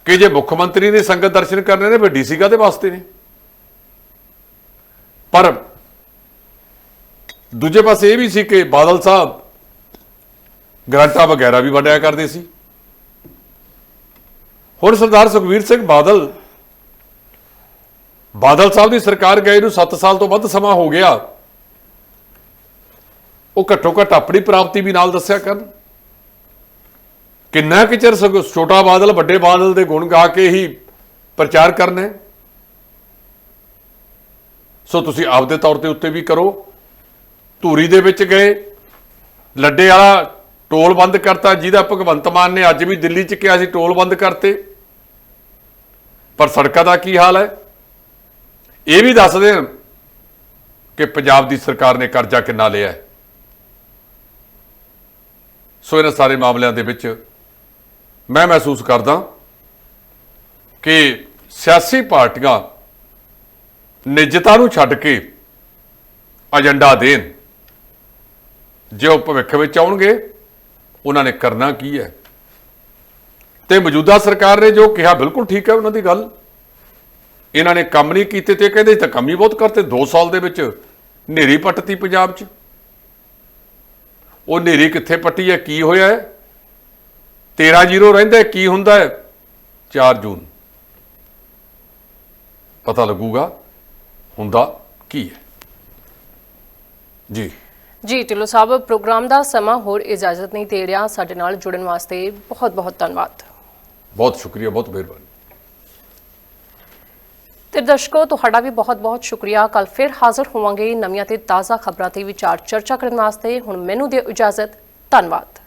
ਕਿ ਜੇ ਮੁੱਖ ਮੰਤਰੀ ਨੇ ਸੰਗਤ ਦਰਸ਼ਨ ਕਰਨੇ ਨੇ, ਫਿਰ ਡੀਸੀ ਕਾਦੇ ਵਾਸਤੇ ਨੇ? ਪਰ ਦੂਜੇ ਪਾਸੇ ਇਹ ਵੀ ਸੀ ਕਿ ਬਾਦਲ ਸਾਹਿਬ ਗ੍ਰਾਂਟਾਂ ਵਗੈਰਾ ਵੀ ਵੰਡਿਆ ਕਰਦੇ ਸੀ। ਹੁਣ ਸਰਦਾਰ ਸੁਖਵੀਰ ਸਿੰਘ ਬਾਦਲ ਬਾਦਲ ਸਾਹਿਬ ਦੀ ਸਰਕਾਰ ਗਏ ਨੂੰ 7 ਸਾਲ ਤੋਂ ਵੱਧ ਸਮਾਂ ਹੋ ਗਿਆ। ਉਹ ਘੱਟੋ ਘੱਟ ਆਪਣੀ ਪ੍ਰਾਪਤੀ ਵੀ ਨਾਲ ਦੱਸਿਆ ਕਰਨ। ਕਿੰਨਾ ਕੁ ਚਿਰ ਸਗੋਂ ਛੋਟਾ ਬਾਦਲ ਵੱਡੇ ਬਾਦਲ ਦੇ ਗੁਣ ਗਾ ਕੇ ਹੀ ਪ੍ਰਚਾਰ ਕਰਨਾ ਸੋ ਤੁਸੀਂ ਆਪਦੇ ਤੌਰ ਤੇ ਉੱਤੇ ਵੀ ਕਰੋ। ਧੂਰੀ ਦੇ ਵਿੱਚ ਗਏ। ਲੱਡੇ ਵਾਲਾ ਟੋਲ ਬੰਦ ਕਰਤਾ, ਜਿਹਦਾ ਭਗਵੰਤ ਮਾਨ ਨੇ ਅੱਜ ਵੀ ਦਿੱਲੀ 'ਚ ਕਿਹਾ ਸੀ ਟੋਲ ਬੰਦ ਕਰਤੇ। ਪਰ ਸੜਕਾਂ ਦਾ ਕੀ ਹਾਲ ਹੈ? ਇਹ ਵੀ ਦੱਸ ਦੇਣ ਕਿ ਪੰਜਾਬ ਦੀ ਸਰਕਾਰ ਨੇ ਕਰਜ਼ਾ ਕਿੰਨਾ ਲਿਆ ਹੈ। ਸੋ ਇਹਨਾਂ ਸਾਰੇ ਮਾਮਲਿਆਂ ਦੇ ਵਿੱਚ ਮੈਂ ਮਹਿਸੂਸ ਕਰਦਾ ਕਿ ਸਿਆਸੀ ਪਾਰਟੀਆਂ ਨਿੱਜਤਾ ਨੂੰ ਛੱਡ ਕੇ ਏਜੰਡਾ ਦੇਣ। ਜੇ ਉਹ ਭਵਿੱਖ ਵਿੱਚ ਆਉਣਗੇ, ਉਹਨਾਂ ਨੇ ਕਰਨਾ ਕੀ ਹੈ? ਤੇ ਮੌਜੂਦਾ ਸਰਕਾਰ ਨੇ ਜੋ ਕਿਹਾ, ਬਿਲਕੁਲ ਠੀਕ ਹੈ ਉਹਨਾਂ ਦੀ ਗੱਲ। ਇਹਨਾਂ ਨੇ ਕੰਮ ਨਹੀਂ ਕੀਤੇ ਤੇ ਕਹਿੰਦੇ ਤਾਂ ਕੰਮ ਹੀ ਬਹੁਤ ਕਰਤੇ 2 ਸਾਲ ਦੇ ਵਿੱਚ ਨੇਰੀ ਪੱਟਤੀ ਪੰਜਾਬ 'ਚ। ਉਹ ਨੇਰੀ ਕਿੱਥੇ ਪੱਟੀ ਹੈ, ਕੀ ਹੋਇਆ ਹੈ? 13 ਜ਼ੀਰੋ ਰਹਿੰਦਾ ਕੀ ਹੁੰਦਾ ਹੈ? 4 ਜੂਨ। ਪਤਾ ਲੱਗੂਗਾ, ਹੁੰਦਾ ਕੀ ਹੈ। ਜੀ। ਜੀ ਢਿੱਲੋਂ ਸਾਹਿਬ ਪ੍ਰੋਗਰਾਮ ਦਾ ਸਮਾਂ ਹੋਰ ਇਜਾਜ਼ਤ ਨਹੀਂ ਦੇ ਰਿਹਾ। ਸਾਡੇ ਨਾਲ ਜੁੜਨ ਵਾਸਤੇ ਬਹੁਤ ਬਹੁਤ ਧੰਨਵਾਦ। ਬਹੁਤ ਸ਼ੁਕਰੀਆ ਬਹੁਤ ਮਿਹਰਬਾਨੀ। ਤੇ ਦਰਸ਼ਕੋ ਤੁਹਾਡਾ ਵੀ ਬਹੁਤ-ਬਹੁਤ ਸ਼ੁਕਰੀਆ। ਕੱਲ ਫਿਰ ਹਾਜ਼ਰ ਹੋਵਾਂਗੇ ਨਵੀਆਂ ਤੇ ਤਾਜ਼ਾ ਖਬਰਾਂ ਤੇ ਵਿਚਾਰ ਚਰਚਾ ਕਰਨ ਵਾਸਤੇ। ਹੁਣ ਮੈਨੂੰ ਦਿਓ ਇਜਾਜ਼ਤ। ਧੰਨਵਾਦ।